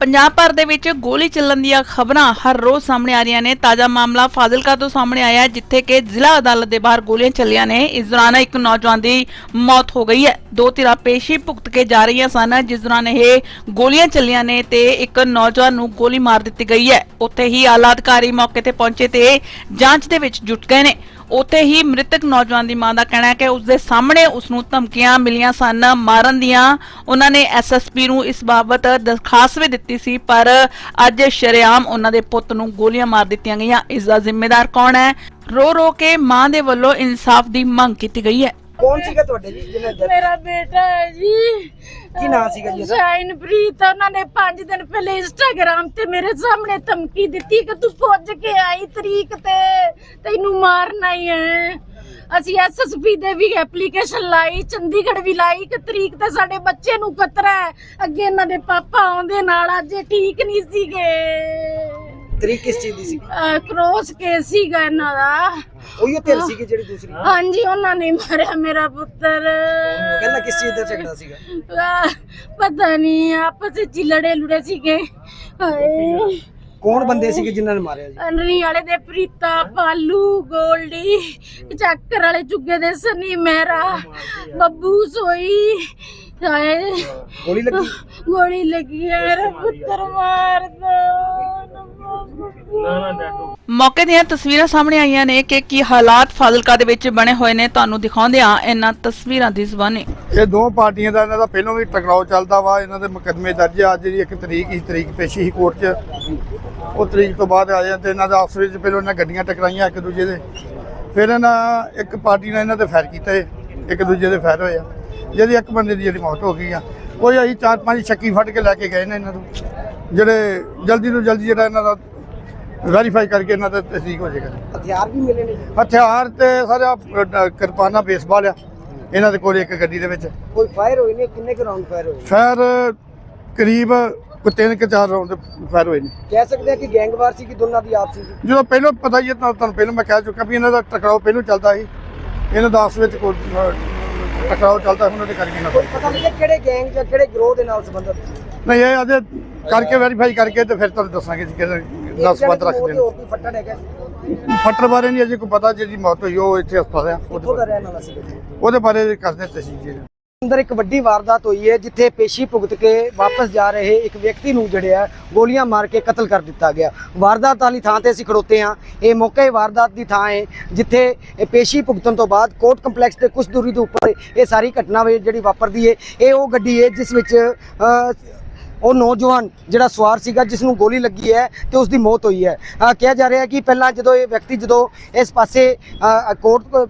ਪੰਜਾਬ ਭਰ ਦੇ ਵਿੱਚ ਗੋਲੀ ਚੱਲਣ ਦੀਆਂ ਖਬਰਾਂ ਹਰ ਰੋਜ਼ ਸਾਹਮਣੇ ਆ ਰਹੀਆਂ ਨੇ। ਤਾਜ਼ਾ ਮਾਮਲਾ ਫਾਜ਼ਿਲਕਾ ਤੋਂ ਸਾਹਮਣੇ ਆਇਆ ਹੈ, ਜਿੱਥੇ ਕਿ ਜ਼ਿਲ੍ਹਾ ਅਦਾਲਤ ਦੇ ਬਾਹਰ ਗੋਲੀਆਂ ਚੱਲੀਆਂ ਨੇ। ਇਸ ਦੌਰਾਨ ਇੱਕ ਨੌਜਵਾਨ ਦੀ ਮੌਤ ਹੋ ਗਈ ਹੈ। ਦੋ ਧਿਰਾਂ ਪੇਸ਼ੀ ਭੁਗਤ ਕੇ ਜਾ ਰਹੀਆਂ ਸਨ। ਜਿਸ ਦੌਰਾਨ ਇਹ ਗੋਲੀਆਂ ਚੱਲੀਆਂ ਨੇ ਤੇ ਇੱਕ ਨੌਜਵਾਨ ਨੂੰ ਗੋਲੀ ਮਾਰ ਦਿੱਤੀ ਗਈ ਹੈ। ਉੱਥੇ ਹੀ ਆਲਾ ਅਧਿਕਾਰੀ ਮੌਕੇ ਤੇ ਪਹੁੰਚੇ ਤੇ ਜਾਂਚ ਦੇ ਵਿੱਚ ਜੁਟ ਗਏ ਨੇ। ਉੱਥੇ ਹੀ ਮ੍ਰਿਤਕ ਨੌਜਵਾਨ ਦੀ ਮਾਂ ਦਾ ਕਹਿਣਾ ਹੈ ਕਿ ਉਸ ਦੇ ਸਾਹਮਣੇ ਉਸ ਨੂੰ ਧਮਕੀਆਂ ਮਿਲੀਆਂ ਸਨ, ਮਾਰਨ ਦੀਆਂ। ਉਹਨਾਂ ਨੇ ਐਸਐਸਪੀ ਨੂੰ ਇਸ ਬਾਬਤ ਦਰਖਾਸਤ ਵੀ ਦਿੱਤੀ ਸੀ, ਪਰ ਅੱਜ ਸ਼ਰੇਆਮ ਉਹਨਾਂ ਦੇ ਪੁੱਤ ਨੂੰ ਗੋਲੀਆਂ ਮਾਰ ਦਿੱਤੀਆਂ ਗਈਆਂ। ਇਸ ਦਾ ਜ਼ਿੰਮੇਦਾਰ ਕੌਣ ਹੈ? ਰੋ ਰੋ ਕੇ ਮਾਂ ਦੇ ਵੱਲੋਂ ਇਨਸਾਫ ਦੀ ਮੰਗ ਕੀਤੀ ਗਈ ਹੈ। ਕੌਣ ਸੀਗਾ ਤੁਹਾਡੇ ਜੀ ਜਿਹਨੇ death- ਮੇਰਾ ਬੇਟਾ ਹੈ ਜੀ। ਕੀ ਨਾਂ ਸੀਗਾ ਜੀ ਉਹਦਾ? ਸ਼ਾਇਨਪ੍ਰੀਤ ਉਹਨਾਂ ਨੇ 5 ਦਿਨ ਪਹਿਲੇ ਇੰਸਟਾਗ੍ਰਾਮ ਤੇ ਮੇਰੇ ਸਾਹਮਣੇ ਧਮਕੀ ਦਿੱਤੀ ਕਿ ਤੂੰ ਪੁੱਜ ਕੇ ਆਈ ਤਰੀਕ ਤੇ। ਤੈਨੂੰ ਮਾਰਨਾ ਹੀ ਹੈ। ਅਸੀਂ ਐਸਐਸਪੀ ਦੇ ਵੀ ਐਪਲੀਕੇਸ਼ਨ ਲਾਈ ਚੰਡੀਗੜ੍ਹ ਵੀ ਲਾਈ ਕਿ ਤਰੀਕ ਤੇ ਸਾਡੇ ਬੱਚੇ ਨੂੰ ਖਤਰਾ ਹੈ। ਅੱਗੇ ਇਹਨਾਂ ਦੇ ਪਾਪਾ ਆਉਂਦੇ ਨਾਲ ਅੱਜ ਇਹ ਠੀਕ ਨਹੀਂ ਸੀਗੇ। ਤਰੀਕ ਕਿਸ ਚੀਜ਼ ਦੀ ਸੀ ਕ੍ਰੋਸ ਕੇਸ ਸੀਗਾ ਇਹਨਾਂ ਦਾ। ਉਹੀ ਧਿਰ ਸੀਗੀ ਜਿਹੜੀ ਦੂਸਰੀ। ਹਾਂਜੀ ਉਹਨਾਂ ਨੇ ਮਾਰਿਆ ਮੇਰਾ ਪੁੱਤਰ। ਪਹਿਲਾਂ ਕਿਸ ਚੀਜ਼ ਦਾ ਝਗੜਾ ਸੀਗਾ? ਪਤਾ ਨਹੀਂ ਆਪਸ ਵਿੱਚ ਹੀ ਲੜੇ ਲੁੜੇ ਸੀਗੇ। ਹਾਏ। ਕੌਣ ਬੰਦੇ ਸੀਗੇ ਜਿਨ੍ਹਾਂ ਨੇ ਮਾਰਿਆ ਜੀ? ਅਨਰੀ ਵਾਲੇ ਦੇ ਪ੍ਰੀਤਾ ਪਾਲੂ ਗੋਲਡੀ ਚੱਕਰ ਵਾਲੇ ਚੁੱਗੇ ਦੇ ਸਨੀ ਮਹਿਰਾ ਬੱਬੂ ਸੋਈ। ਹਾਏ। ਗੋਲੀ ਲੱਗੀ? ਗੋਲੀ ਲੱਗੀ ਹੈ ਮੇਰਾ ਪੁੱਤਰ ਮਾਰ ਦੋ। ਮੌਕੇ ਦੀਆਂ ਤਸਵੀਰਾਂ ਸਾਹਮਣੇ ਆਈਆਂ ਨੇ ਕਿ ਕੀ ਹਾਲਾਤ ਫਾਜ਼ਿਲਕਾ ਦੇ ਵਿੱਚ ਬਣੇ ਹੋਏ ਨੇ। ਤੁਹਾਨੂੰ ਦਿਖਾਉਂਦੇ ਆ ਇਹਨਾਂ ਤਸਵੀਰਾਂ ਦੀ ਜ਼ੁਬਾਨੀ। ਇਹ ਦੋ ਪਾਰਟੀਆਂ ਦਾ ਇਹਨਾਂ ਦਾ ਪਹਿਲਾਂ ਵੀ ਟਕਰਾਓ ਚੱਲਦਾ ਵਾ। ਇਹਨਾਂ ਦੇ ਮੁਕੱਦਮੇ ਦਰਜ ਆ। ਅੱਜ ਜਿਹੜੀ ਇੱਕ ਤਰੀਕ ਇਸ ਤਰੀਕ ਪੇਸ਼ੀ ਸੀ ਕੋਰਟ 'ਚ। ਉਹ ਤਰੀਕ ਤੋਂ ਬਾਅਦ ਆ ਜਾਂਦੇ ਇਹਨਾਂ ਦਾ ਆਪਸ ਵਿੱਚ ਪਹਿਲਾਂ ਇਹਨਾਂ ਗੱਡੀਆਂ ਟਕਰਾਈਆਂ ਇੱਕ ਦੂਜੇ ਦੇ। ਫਿਰ ਇਹਨਾਂ ਇੱਕ ਪਾਰਟੀ ਨੇ ਇਹਨਾਂ ਤੇ ਫਾਇਰ ਕੀਤਾ। ਇੱਕ ਦੂਜੇ ਦੇ ਫਾਇਰ ਹੋਏ ਆ। ਜਿਹਦੀ ਇੱਕ ਬੰਦੇ ਦੀ ਜਿਹੜੀ ਮੌਤ ਹੋ ਗਈ ਆ ਕੋਈ ਅਸੀਂ ਚਾਰ ਪੰਜ ਸ਼ੱਕੀ ਫੜ ਕੇ ਲੈ ਕੇ ਗਏ ਨੇ ਇਹਨਾਂ ਨੂੰ। ਜਿਹੜੇ ਜਲਦੀ ਤੋਂ ਜਲਦੀ ਜਿਹੜਾ ਇਹਨਾਂ ਦਾ ਵੈਰੀਫਾਈ ਕਰਕੇ ਇਹਨਾਂ ਦਾ ਤਸਦੀਕ ਹੋ ਜਾਏਗਾ। ਹਥਿਆਰ ਵੀ ਮਿਲੇ ਨੇ ਹਥਿਆਰ ਤੇ ਸਾਰਾ ਕਿਰਪਾਨਾਂ ਬੇਸਬਾਲ ਆ ਇਹਨਾਂ ਦੇ ਕੋਲ ਇੱਕ ਗੱਡੀ ਦੇ ਵਿੱਚ। ਕੋਈ ਫਾਇਰ ਹੋਏ ਨੇ ਕਿੰਨੇ ਕੁ ਰਾਉਂਡ ਫਾਇਰ ਹੋਏ? ਫਾਇਰ ਕਰੀਬ ਕੋਈ ਤਿੰਨ ਕਿ ਚਾਰ ਰਾਉਂਡ ਫਾਇਰ ਹੋਏ ਨੇ। ਕਹਿ ਸਕਦੇ ਆ ਕਿ ਗੈਂਗਵਾਰ ਸੀ ਕਿ ਦੋਨਾਂ ਦੀ ਆਪਸੀ ਸੀ? ਜਦੋਂ ਪਹਿਲਾਂ ਪਤਾ ਹੀ ਹੈ ਤੁਹਾਨੂੰ ਪਹਿਲਾਂ ਮੈਂ ਕਹਿ ਚੁੱਕਾ ਵੀ ਇਹਨਾਂ ਦਾ ਟਕਰਾਓ ਪਹਿਲਾਂ ਚੱਲਦਾ ਸੀ। ਇਹਨਾਂ ਦਾ ਆਪਸ ਵਿੱਚ ਕੋਈ ਅ, ਟਕਰਾਓ ਚੱਲਦਾ ਹੁਣ ਉਹਦੇ ਕਰਕੇ ਨਾ ਪਤਾ ਨਹੀਂ ਕਿਹੜੇ ਗੈਂਗ ਜਾਂ ਕਿਹੜੇ ਗਰੋਹ ਦੇ ਨਾਲ ਸੰਬੰਧਿਤ ਸੀ ਨਹੀਂ ਇਹ ਅਜੇ ਕਰਕੇ ਵੈਰੀਫਾਈ ਕਰਕੇ ਤੇ ਫਿਰ ਤੁਹਾਨੂੰ ਦੱਸਾਂਗੇ ਜੀ ਕਿਹਦੇ ਦਾ ਸੰਬੰਧ ਰੱਖਦੇ ਨੇ। ਹੋਰ ਕੋਈ ਫੱਟੜ ਹੈਗਾ ਫੱਟਰ ਬਾਰੇ ਨਹੀਂ ਅਜੇ ਕੋਈ ਪਤਾ ਜਿਹਦੀ ਮੌਤ ਹੋਈ ਉਹ ਇੱਥੇ ਹਸਪਤਾਲ ਆ। ਉਹਦੇ ਬਾਰੇ ਕਰਦੇ ਤਸਦੀਕ ਜੀ। ਅੰਦਰ ਇੱਕ ਵੱਡੀ ਵਾਰਦਾਤ ਹੋਈ ਹੈ, ਜਿੱਥੇ ਪੇਸ਼ੀ ਭੁਗਤ ਕੇ ਵਾਪਸ ਜਾ ਰਹੇ ਇੱਕ ਵਿਅਕਤੀ ਨੂੰ ਜਿਹੜਿਆ ਗੋਲੀਆਂ ਮਾਰ ਕੇ ਕਤਲ ਕਰ ਦਿੱਤਾ ਗਿਆ। ਵਾਰਦਾਤ ਵਾਲੀ ਥਾਂ ਤੇ ਅਸੀਂ ਖੜੋਤੇ ਹਾਂ। ਇਹ ਮੌਕੇ ਵਾਰਦਾਤ ਦੀ ਥਾਂ ਹੈ, ਜਿੱਥੇ ਪੇਸ਼ੀ ਭੁਗਤਣ ਤੋਂ ਬਾਅਦ ਕੋਰਟ ਕੰਪਲੈਕਸ 'ਤੇ ਕੁਝ ਦੂਰੀ ਦੇ ਉੱਪਰ ਇਹ ਸਾਰੀ ਘਟਨਾ ਜਿਹੜੀ ਵਾਪਰਦੀ ਹੈ, ਇਹ ਉਹ ਗੱਡੀ ਹੈ, ਜਿਸ ਵਿੱਚ ਉਹ ਨੌਜਵਾਨ ਜਿਹੜਾ ਸਵਾਰ ਸੀਗਾ, ਜਿਸ ਨੂੰ ਗੋਲੀ ਲੱਗੀ ਹੈ ਤੇ ਉਸ ਦੀ ਮੌਤ ਹੋਈ ਹੈ। ਕਿਹਾ ਜਾ ਰਿਹਾ ਹੈ ਕਿ ਪਹਿਲਾਂ ਜਦੋਂ ਇਹ ਵਿਅਕਤੀ ਜਦੋਂ ਇਸ ਪਾਸੇ ਕੋਰਟ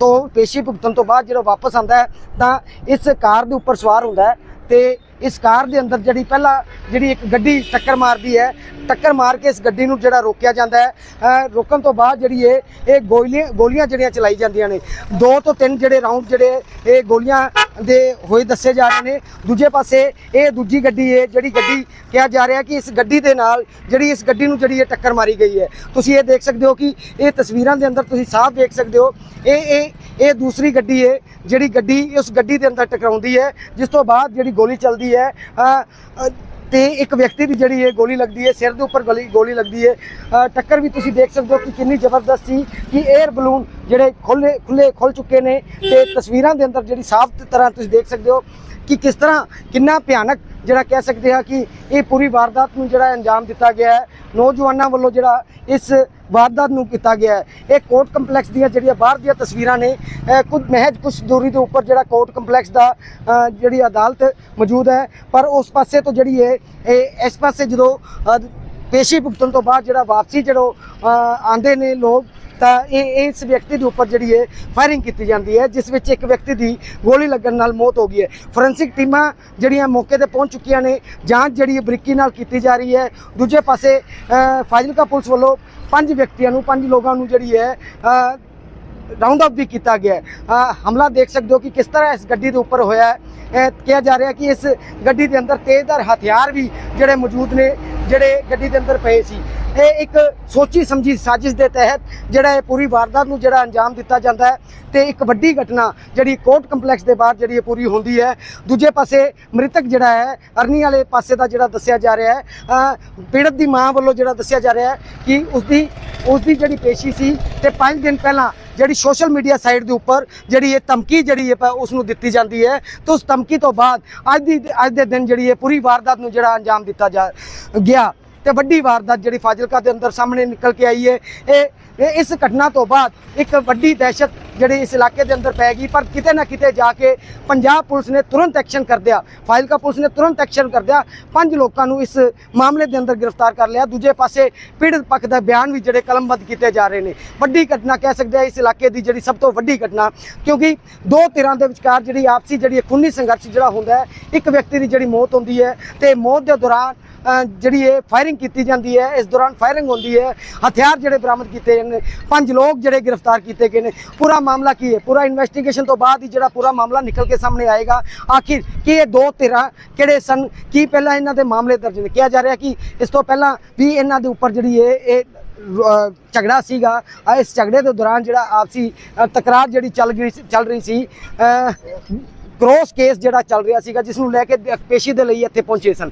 ਤੋਂ ਪੇਸ਼ੀ ਭੁਗਤਣ ਤੋਂ ਬਾਅਦ ਜਦੋਂ ਵਾਪਸ ਆਉਂਦਾ ਹੈ, ਤਾਂ ਇਸ ਕਾਰ ਦੇ ਉੱਪਰ ਸਵਾਰ ਹੁੰਦਾ ਹੈ ਤੇ ਇਸ ਕਾਰ ਦੇ ਅੰਦਰ ਜਿਹੜੀ ਪਹਿਲਾਂ ਜਿਹੜੀ ਇੱਕ ਗੱਡੀ ਟੱਕਰ ਮਾਰਦੀ ਹੈ, ਟੱਕਰ ਮਾਰ ਕੇ ਇਸ ਗੱਡੀ ਨੂੰ ਜਿਹੜਾ ਰੋਕਿਆ ਜਾਂਦਾ ਹੈ ਰੋਕਣ ਤੋਂ ਬਾਅਦ ਜਿਹੜੀ ਇਹ ਇਹ ਗੋਲੀਆਂ ਗੋਲੀਆਂ ਜਿਹੜੀਆਂ ਚਲਾਈ ਜਾਂਦੀਆਂ ਨੇ। ਦੋ ਤੋਂ ਤਿੰਨ ਜਿਹੜੇ ਰਾਉਂਡ ਜਿਹੜੇ ਇਹ ਗੋਲੀਆਂ ਦੇ ਹੋਏ ਦੱਸੇ ਜਾ ਰਹੇ ਨੇ। ਦੂਜੇ ਪਾਸੇ ਇਹ ਦੂਜੀ ਗੱਡੀ ਹੈ ਜਿਹੜੀ ਗੱਡੀ ਕਿਹਾ ਜਾ ਰਿਹਾ ਕਿ ਇਸ ਗੱਡੀ ਦੇ ਨਾਲ ਜਿਹੜੀ ਇਸ ਗੱਡੀ ਨੂੰ ਜਿਹੜੀ ਇਹ ਟੱਕਰ ਮਾਰੀ ਗਈ ਹੈ। ਤੁਸੀਂ ਇਹ ਦੇਖ ਸਕਦੇ ਹੋ ਕਿ ਇਹ ਤਸਵੀਰਾਂ ਦੇ ਅੰਦਰ ਤੁਸੀਂ ਸਾਫ਼ ਦੇਖ ਸਕਦੇ ਹੋ, ਇਹ ਇਹ ਇਹ ਦੂਸਰੀ ਗੱਡੀ ਹੈ, ਜਿਹੜੀ ਗੱਡੀ ਉਸ ਗੱਡੀ ਦੇ ਅੰਦਰ ਟਕਰਾਉਂਦੀ ਹੈ, ਜਿਸ ਤੋਂ ਬਾਅਦ ਜਿਹੜੀ ਗੋਲੀ ਚੱਲਦੀ ਹੈ ਤੇ ਇੱਕ ਵਿਅਕਤੀ ਦੀ ਜਿਹੜੀ ਇਹ ਗੋਲੀ ਲੱਗਦੀ ਹੈ, ਸਿਰ ਦੇ ਉੱਪਰ ਗੋਲੀ ਗੋਲੀ ਲੱਗਦੀ ਹੈ। ਟੱਕਰ ਵੀ ਤੁਸੀਂ ਦੇਖ ਸਕਦੇ ਹੋ ਕਿ ਕਿੰਨੀ ਜ਼ਬਰਦਸਤ ਸੀ ਕਿ 에ਅਰ ਬਲੂਨ ਜਿਹੜੇ ਖੁੱਲੇ ਖੁੱਲੇ ਖੁੱਲ ਚੁੱਕੇ ਨੇ ਤੇ ਤਸਵੀਰਾਂ ਦੇ ਅੰਦਰ ਜਿਹੜੀ ਸਾਫ਼ ਤਰ੍ਹਾਂ ਤੁਸੀਂ ਦੇਖ ਸਕਦੇ ਹੋ ਕਿ ਕਿਸ ਤਰ੍ਹਾਂ ਕਿੰਨਾ ਭਿਆਨਕ ਜਿਹੜਾ ਕਹਿ ਸਕਦੇ ਹਾਂ ਕਿ ਇਹ ਪੂਰੀ ਵਾਰਦਾਤ ਨੂੰ ਜਿਹੜਾ ਅੰਜਾਮ ਦਿੱਤਾ ਗਿਆ ਹੈ। ਨੌਜਵਾਨਾਂ ਵੱਲੋਂ ਜਿਹੜਾ ਇਸ ਵਾਰਦਾਤ ਨੂੰ ਕੀਤਾ ਗਿਆ ਹੈ। ਇਹ ਕੋਰਟ ਕੰਪਲੈਕਸ ਦੀਆਂ ਜਿਹੜੀਆਂ ਬਾਹਰ ਦੀਆਂ ਤਸਵੀਰਾਂ ਨੇ ਅਹ ਕੁਝ ਮਹਿਜ ਕੁਝ ਦੂਰੀ ਦੇ ਉੱਪਰ ਜਿਹੜਾ ਕੋਰਟ ਕੰਪਲੈਕਸ ਦਾ ਜਿਹੜੀ ਅਦਾਲਤ ਮੌਜੂਦ ਹੈ। ਪਰ ਉਸ ਪਾਸੇ ਤੋਂ ਜਿਹੜੀ ਹੈ ਇਹ ਇਸ ਪਾਸੇ ਜਦੋਂ ਪੇਸ਼ੀ ਭੁਗਤਣ ਤੋਂ ਬਾਅਦ ਜਿਹੜਾ ਵਾਪਸੀ ਜਦੋਂ ਆਂਦੇ ਨੇ ਲੋਕ ਤਾਂ ਇਹ ਇਸ ਵਿਅਕਤੀ ਦੇ ਉੱਪਰ ਜਿਹੜੀ ਹੈ ਫਾਇਰਿੰਗ ਕੀਤੀ ਜਾਂਦੀ ਹੈ ਜਿਸ ਵਿੱਚ ਇੱਕ ਵਿਅਕਤੀ ਦੀ ਗੋਲੀ ਲੱਗਣ ਨਾਲ ਮੌਤ ਹੋ ਗਈ ਹੈ। ਫੋਰੈਂਸਿਕ ਟੀਮਾਂ ਜਿਹੜੀਆਂ ਮੌਕੇ ਤੇ ਪਹੁੰਚ ਚੁੱਕੀਆਂ ਨੇ ਜਾਂਚ ਜਿਹੜੀ ਹੈ ਬਰੀਕੀ ਨਾਲ ਕੀਤੀ ਜਾ ਰਹੀ ਹੈ। ਦੂਜੇ ਪਾਸੇ ਫਾਜ਼ਿਲਕਾ ਪੁਲਿਸ ਵੱਲੋਂ ਪੰਜ ਵਿਅਕਤੀਆਂ ਨੂੰ ਪੰਜ ਲੋਕਾਂ ਨੂੰ ਜਿਹੜੀ ਹੈ ਅ, ਰਾਉਂਡ ਅਪ ਵੀ ਕੀਤਾ ਗਿਆ ਹਮਲਾ ਦੇਖ ਸਕਦੇ ਹੋ ਕਿ ਕਿਸ ਤਰ੍ਹਾਂ ਇਸ ਗੱਡੀ ਦੇ ਉੱਪਰ ਹੋਇਆ ਹੈ। ਕਿਹਾ ਜਾ ਰਿਹਾ ਕਿ ਇਸ ਗੱਡੀ ਦੇ ਅੰਦਰ ਤੇਜ਼ਧਾਰ ਹਥਿਆਰ ਵੀ ਜਿਹੜੇ ਮੌਜੂਦ ਨੇ ਜਿਹੜੇ ਗੱਡੀ ਦੇ ਅੰਦਰ ਪਏ ਸੀ। ਇਹ ਇੱਕ ਸੋਚੀ ਸਮਝੀ ਸਾਜ਼ਿਸ਼ ਦੇ ਤਹਿਤ ਜਿਹੜਾ ਇਹ ਪੂਰੀ ਵਾਰਦਾਤ ਨੂੰ ਜਿਹੜਾ ਅੰਜਾਮ ਦਿੱਤਾ ਜਾਂਦਾ ਹੈ ਤੇ ਇੱਕ ਵੱਡੀ ਘਟਨਾ ਜਿਹੜੀ ਕੋਰਟ ਕੰਪਲੈਕਸ ਦੇ ਬਾਹਰ ਜਿਹੜੀ ਇਹ ਪੂਰੀ ਹੁੰਦੀ ਹੈ। ਦੂਜੇ ਪਾਸੇ ਮ੍ਰਿਤਕ ਜਿਹੜਾ ਹੈ, ਅਰਨੀ ਵਾਲੇ ਪਾਸੇ ਦਾ ਜਿਹੜਾ ਦੱਸਿਆ ਜਾ ਰਿਹਾ ਹੈ ਪੀੜਤ ਦੀ ਮਾਂ ਵੱਲੋਂ ਜਿਹੜਾ ਦੱਸਿਆ ਜਾ ਰਿਹਾ ਹੈ ਕਿ ਉਸਦੀ ਉਸਦੀ ਜਿਹੜੀ ਪੇਸ਼ੀ ਸੀ ਤੇ 5 ਦਿਨ ਪਹਿਲਾਂ ਜਿਹੜੀ ਸੋਸ਼ਲ ਮੀਡੀਆ ਸਾਈਟ ਦੇ ਉੱਪਰ ਜਿਹੜੀ ਇਹ ਧਮਕੀ ਜਿਹੜੀ ਹੈ ਉਸ ਨੂੰ ਦਿੱਤੀ ਜਾਂਦੀ ਹੈ ਤੇ ਉਸ ਧਮਕੀ ਤੋਂ ਬਾਅਦ ਅੱਜ ਦੀ, ਅੱਜ ਦੇ ਦਿਨ ਜਿਹੜੀ ਇਹ ਪੂਰੀ ਵਾਰਦਾਤ ਨੂੰ ਜਿਹੜਾ ਅੰਜਾਮ ਦਿੱਤਾ ਜਾ ਗਿਆ। ਤੇ ਵੱਡੀ ਵਾਰਦਾਤ ਜਿਹੜੀ ਫਾਜ਼ਿਲਕਾ ਦੇ ਅੰਦਰ ਸਾਹਮਣੇ ਨਿਕਲ ਕੇ ਆਈ ਹੈ। ਇਹ ਇਹ ਇਸ ਘਟਨਾ ਤੋਂ ਬਾਅਦ ਇੱਕ ਵੱਡੀ ਦਹਿਸ਼ਤ ਜਿਹੜੀ ਇਸ ਇਲਾਕੇ ਦੇ ਅੰਦਰ ਪੈ ਗਈ, ਪਰ ਕਿਤੇ ਨਾ ਕਿਤੇ ਜਾ ਕੇ ਪੰਜਾਬ ਪੁਲਿਸ ਨੇ ਤੁਰੰਤ ਐਕਸ਼ਨ ਕਰਦਿਆ, ਫਾਜ਼ਿਲਕਾ ਪੁਲਿਸ ਨੇ ਤੁਰੰਤ ਐਕਸ਼ਨ ਕਰਦਿਆ ਪੰਜ ਲੋਕਾਂ ਨੂੰ ਇਸ ਮਾਮਲੇ ਦੇ ਅੰਦਰ ਗ੍ਰਿਫਤਾਰ ਕਰ ਲਿਆ। ਦੂਜੇ ਪਾਸੇ ਪੀੜਤ ਪੱਖ ਦਾ ਬਿਆਨ ਵੀ ਜਿਹੜੇ ਕਲਮਬੱਧ ਕੀਤੇ ਜਾ ਰਹੇ ਨੇ। ਵੱਡੀ ਘਟਨਾ ਕਹਿ ਸਕਦੇ ਆ ਇਸ ਇਲਾਕੇ ਦੀ ਜਿਹੜੀ ਸਭ ਤੋਂ ਵੱਡੀ ਘਟਨਾ, ਕਿਉਂਕਿ ਦੋ ਧਿਰਾਂ ਦੇ ਵਿਚਕਾਰ ਜਿਹੜੀ ਆਪਸੀ ਜਿਹੜੀ ਖੂਨੀ ਸੰਘਰਸ਼ ਜਿਹੜਾ ਹੁੰਦਾ ਹੈ, ਇੱਕ ਵਿਅਕਤੀ ਦੀ ਜਿਹੜੀ ਮੌਤ ਹੁੰਦੀ ਹੈ ਤੇ ਮੌਤ ਦੇ ਦੌਰਾਨ ਜਿਹੜੀ ਇਹ ਫਾਇਰਿੰਗ ਕੀਤੀ ਜਾਂਦੀ ਹੈ, ਇਸ ਦੌਰਾਨ ਫਾਇਰਿੰਗ ਹੁੰਦੀ ਹੈ। ਹਥਿਆਰ ਜਿਹੜੇ ਬਰਾਮਦ ਕੀਤੇ ਗਏ ਨੇ, ਪੰਜ ਲੋਕ ਜਿਹੜੇ ਗ੍ਰਿਫਤਾਰ ਕੀਤੇ ਗਏ ਨੇ। ਪੂਰਾ ਮਾਮਲਾ ਕੀ ਹੈ? ਪੂਰਾ ਇਨਵੈਸਟੀਗੇਸ਼ਨ ਤੋਂ ਬਾਅਦ ਹੀ ਜਿਹੜਾ ਪੂਰਾ ਮਾਮਲਾ ਨਿਕਲ ਕੇ ਸਾਹਮਣੇ ਆਏਗਾ। ਆਖਿਰ ਕੀ ਇਹ ਦੋ ਧਿਰਾਂ ਕਿਹੜੇ ਸਨ? ਕੀ ਪਹਿਲਾਂ ਇਹਨਾਂ ਦੇ ਮਾਮਲੇ ਦਰਜ ਨੇ? ਕਿਹਾ ਜਾ ਰਿਹਾ ਕਿ ਇਸ ਤੋਂ ਪਹਿਲਾਂ ਵੀ ਇਹਨਾਂ ਦੇ ਉੱਪਰ ਜਿਹੜੀ ਇਹ ਇਹ ਝਗੜਾ ਸੀਗਾ। ਇਸ ਝਗੜੇ ਦੇ ਦੌਰਾਨ ਜਿਹੜਾ ਆਪਸੀ ਤਕਰਾਰ ਜਿਹੜੀ ਚੱਲ ਗਈ ਸੀ- ਚੱਲ ਰਹੀ ਸੀ ਕ੍ਰੋਸ ਕੇਸ ਜਿਹੜਾ ਚੱਲ ਰਿਹਾ ਸੀਗਾ, ਜਿਸ ਨੂੰ ਲੈ ਕੇ ਪੇਸ਼ੀ ਦੇ ਲਈ ਇੱਥੇ ਪਹੁੰਚੇ ਸਨ।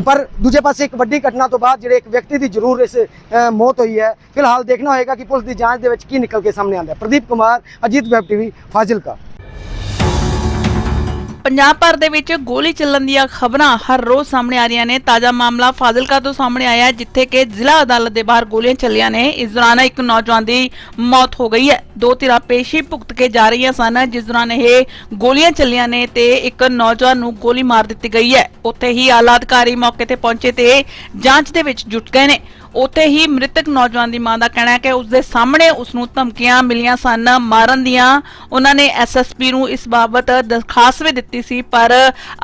ਪਰ ਦੂਜੇ ਪਾਸੇ ਇੱਕ ਵੱਡੀ ਘਟਨਾ ਤੋਂ ਬਾਅਦ ਜਿਹੜੇ ਇੱਕ ਵਿਅਕਤੀ ਦੀ ਜ਼ਰੂਰ ਇਸ ਮੌਤ ਹੋਈ ਹੈ। ਫਿਲਹਾਲ ਦੇਖਣਾ ਹੋਏਗਾ ਕਿ ਪੁਲਿਸ ਦੀ ਜਾਂਚ ਦੇ ਵਿੱਚ ਕੀ ਨਿਕਲ ਕੇ ਸਾਹਮਣੇ ਆਉਂਦਾ ਪ੍ਰਦੀਪ ਕੁਮਾਰ, ਅਜੀਤ ਵੈਬ ਟੀਵੀ, ਫਾਜ਼ਿਲਕਾ। ਪੰਜਾਬ ਭਰ ਦੇ ਵਿੱਚ ਗੋਲੀ ਚੱਲਣ ਦੀਆਂ ਖਬਰਾਂ ਹਰ ਰੋਜ਼ ਸਾਹਮਣੇ ਆ ਰਹੀਆਂ ਨੇ। ਤਾਜ਼ਾ ਮਾਮਲਾ ਫਾਜ਼ਿਲਕਾ ਤੋਂ ਸਾਹਮਣੇ ਆਇਆ ਜਿੱਥੇ ਕਿ ਜ਼ਿਲ੍ਹਾ ਅਦਾਲਤ ਦੇ ਬਾਹਰ ਗੋਲੀਆਂ ਚੱਲੀਆਂ ਨੇ। ਇਸ ਦੌਰਾਨ ਇੱਕ ਨੌਜਵਾਨ ਦੀ ਮੌਤ ਹੋ ਗਈ ਹੈ। ਦੋ ਧਿਰਾਂ ਪੇਸ਼ੀ ਭੁਗਤ ਕੇ ਜਾ ਰਹੀਆਂ ਸਨ, ਜਿਸ ਦੌਰਾਨ ਇਹ ਗੋਲੀਆਂ ਚੱਲੀਆਂ ਨੇ ਤੇ ਇੱਕ ਨੌਜਵਾਨ ਨੂੰ ਗੋਲੀ ਮਾਰ ਦਿੱਤੀ ਗਈ ਹੈ। ਉੱਥੇ ਹੀ ਆਲਾ ਅਧਿਕਾਰੀ ਮੌਕੇ ਤੇ ਪਹੁੰਚੇ ਤੇ ਜਾਂਚ ਦੇ ਵਿੱਚ ਜੁਟ ਗਏ ਨੇ। ਉੱਥੇ ਹੀ ਮ੍ਰਿਤਕ ਨੌਜਵਾਨ ਦੀ ਮਾਂ ਦਾ ਕਹਿਣਾ ਹੈ ਕਿ ਉਸ ਦੇ ਸਾਹਮਣੇ ਉਸ ਨੂੰ ਧਮਕੀਆਂ ਮਿਲੀਆਂ ਸਨ, ਮਾਰਨ ਦੀਆਂ। ਉਹਨਾਂ ਨੇ ਐਸਐਸਪੀ ਨੂੰ ਇਸ ਬਾਬਤ ਦਰਖਾਸਤ ਵੀ ਦਿੱਤੀ ਸੀ, ਪਰ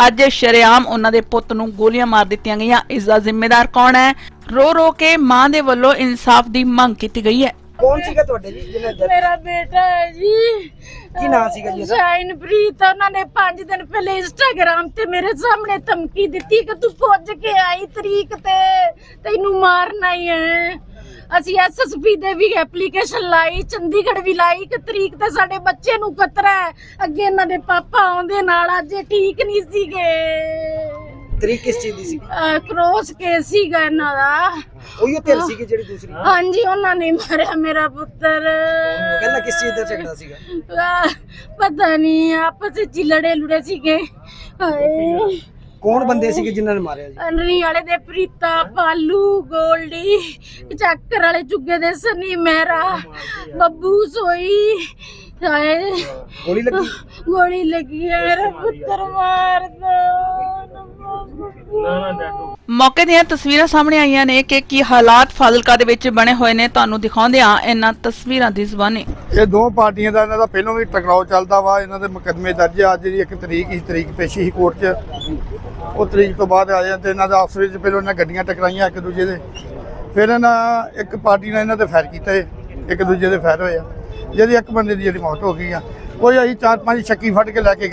ਅੱਜ ਸ਼ਰੇਆਮ ਉਹਨਾਂ ਦੇ ਪੁੱਤ ਨੂੰ ਗੋਲੀਆਂ ਮਾਰ ਦਿੱਤੀਆਂ ਗਈਆਂ। ਇਸ ਦਾ ਜ਼ਿੰਮੇਦਾਰ ਕੌਣ ਹੈ? ਰੋ ਰੋ ਕੇ ਮਾਂ ਦੇ ਵੱਲੋਂ ਇਨਸਾਫ ਦੀ ਮੰਗ ਕੀਤੀ ਗਈ ਹੈ। ਕੌਣ ਸੀਗਾ ਤੁਹਾਡੇ ਜੀ ਜਿਹਨੇ death- ਮੇਰਾ ਬੇਟਾ ਹੈ ਜੀ। ਕੀ ਨਾਂ ਸੀਗਾ ਜੀ ਉਹਦਾ? ਸ਼ਾਇਨਪ੍ਰੀਤ ਉਹਨਾਂ ਨੇ 5 ਦਿਨ ਪਹਿਲੇ ਇੰਸਟਾਗ੍ਰਾਮ ਤੇ ਮੇਰੇ ਸਾਹਮਣੇ ਧਮਕੀ ਦਿੱਤੀ ਕਿ ਤੂੰ ਪੁੱਜ ਕੇ ਆਈ ਤਰੀਕ ਤੇ। ਤੈਨੂੰ ਮਾਰਨਾ ਹੀ ਹੈ ਅਸੀਂ ਐਸਐਸਪੀ ਦੇ ਵੀ ਐਪਲੀਕੇਸ਼ਨ ਲਾਈ ਚੰਡੀਗੜ੍ਹ ਵੀ ਲਾਈ ਕਿ ਤਰੀਕ ਤੇ ਸਾਡੇ ਬੱਚੇ ਨੂੰ ਖਤਰਾ ਹੈ। ਅੱਗੇ ਇਹਨਾਂ ਦੇ ਪਾਪਾ ਆਉਂਦੇ ਨਾਲ ਅੱਜ ਇਹ ਠੀਕ ਨਹੀਂ ਸੀਗੇ। ਤਰੀਕ ਕਿਸ ਚੀਜ਼ ਦੀ ਸੀ? ਕ੍ਰੋਸ ਕੇਸ ਸੀਗਾ ਇਹਨਾਂ ਦਾ। ਉਹੀ ਧਿਰ ਸੀ ਕਿ ਜਿਹੜੀ ਦੂਸਰੀ। ਹਾਂਜੀ ਉਹਨਾਂ ਨੇ ਮਾਰਿਆ ਮੇਰਾ ਪੁੱਤਰ। ਪਹਿਲਾਂ ਕਿਸ ਚੀਜ਼ ਦਾ ਝਗੜਾ ਸੀਗਾ? ਪਤਾ ਨਹੀਂ ਆਪਸ ਵਿੱਚ ਲੜੇ ਲੁੜੇ ਸੀਗੇ। ਹਾਏ। ਕੌਣ ਬੰਦੇ ਸੀਗੇ ਜਿਨ੍ਹਾਂ ਨੇ ਮਾਰਿਆ ਜੀ? ਅਨਰੀ ਵਾਲੇ ਦੇ ਪ੍ਰੀਤਾ ਪਾਲੂ ਗੋਲਡੀ ਚੱਕਰ ਵਾਲੇ ਚੁੱਗੇ ਦੇ ਸਨੀ ਮਹਿਰਾ ਬੱਬੂ ਸੋਈ। ਹਾਏ। ਗੋਲੀ ਲੱਗੀ? ਗੋਲੀ ਲੱਗੀ ਹੈ ਮੇਰਾ ਪੁੱਤਰ ਮਾਰ ਦੋ ਮੌਕੇ ਦੀਆਂ ਤਸਵੀਰਾਂ ਸਾਹਮਣੇ ਆਈਆਂ ਨੇ ਕਿ ਕੀ ਹਾਲਾਤ ਫਾਜ਼ਿਲਕਾ ਦੇ ਵਿੱਚ ਬਣੇ ਹੋਏ ਨੇ ਤੁਹਾਨੂੰ ਦਿਖਾਉਂਦੇ ਆ ਇਹਨਾਂ ਤਸਵੀਰਾਂ ਦੀ ਜ਼ੁਬਾਨੀ। ਇਹ ਦੋ ਪਾਰਟੀਆਂ ਦਾ ਇਹਨਾਂ ਦਾ ਪਹਿਲਾਂ ਵੀ ਟਕਰਾਓ ਚੱਲਦਾ ਵਾ ਇਹਨਾਂ ਦੇ ਮੁਕੱਦਮੇ ਦਰਜ ਆ ਅੱਜ ਜਿਹੜੀ ਇੱਕ ਤਰੀਕ ਹੀ ਤਰੀਕ ਪੇਸ਼ੀ ਸੀ ਕੋਰਟ 'ਚ। ਉਹ ਤਰੀਕ ਤੋਂ ਬਾਅਦ ਆ ਤੇ ਇਹਨਾਂ ਦਾ ਆਪਸ ਵਿੱਚ ਪਹਿਲਾਂ ਇਹਨਾਂ ਗੱਡੀਆਂ ਟਕਰਾਈਆਂ ਇੱਕ ਦੂਜੇ ਦੇ। ਫਿਰ ਇਹਨਾਂ ਇੱਕ ਪਾਰਟੀ ਨੇ ਇਹਨਾਂ ਤੇ ਫਾਇਰ ਕੀਤੇ ਇੱਕ ਦੂਜੇ ਦੇ ਫਾਇਰ ਹੋਏ ਆ। ਜਿਹਦੀ ਇੱਕ ਬੰਦੇ ਦੀ ਜਿਹੜੀ ਮੌਤ ਹੋ ਗਈ ਆ, ਕੋਈ ਅਸੀਂ ਚਾਰ ਪੰਜ ਸ਼ੱਕੀ ਫੜ ਕੇ ਲੈ ਕੇ ਗਏ।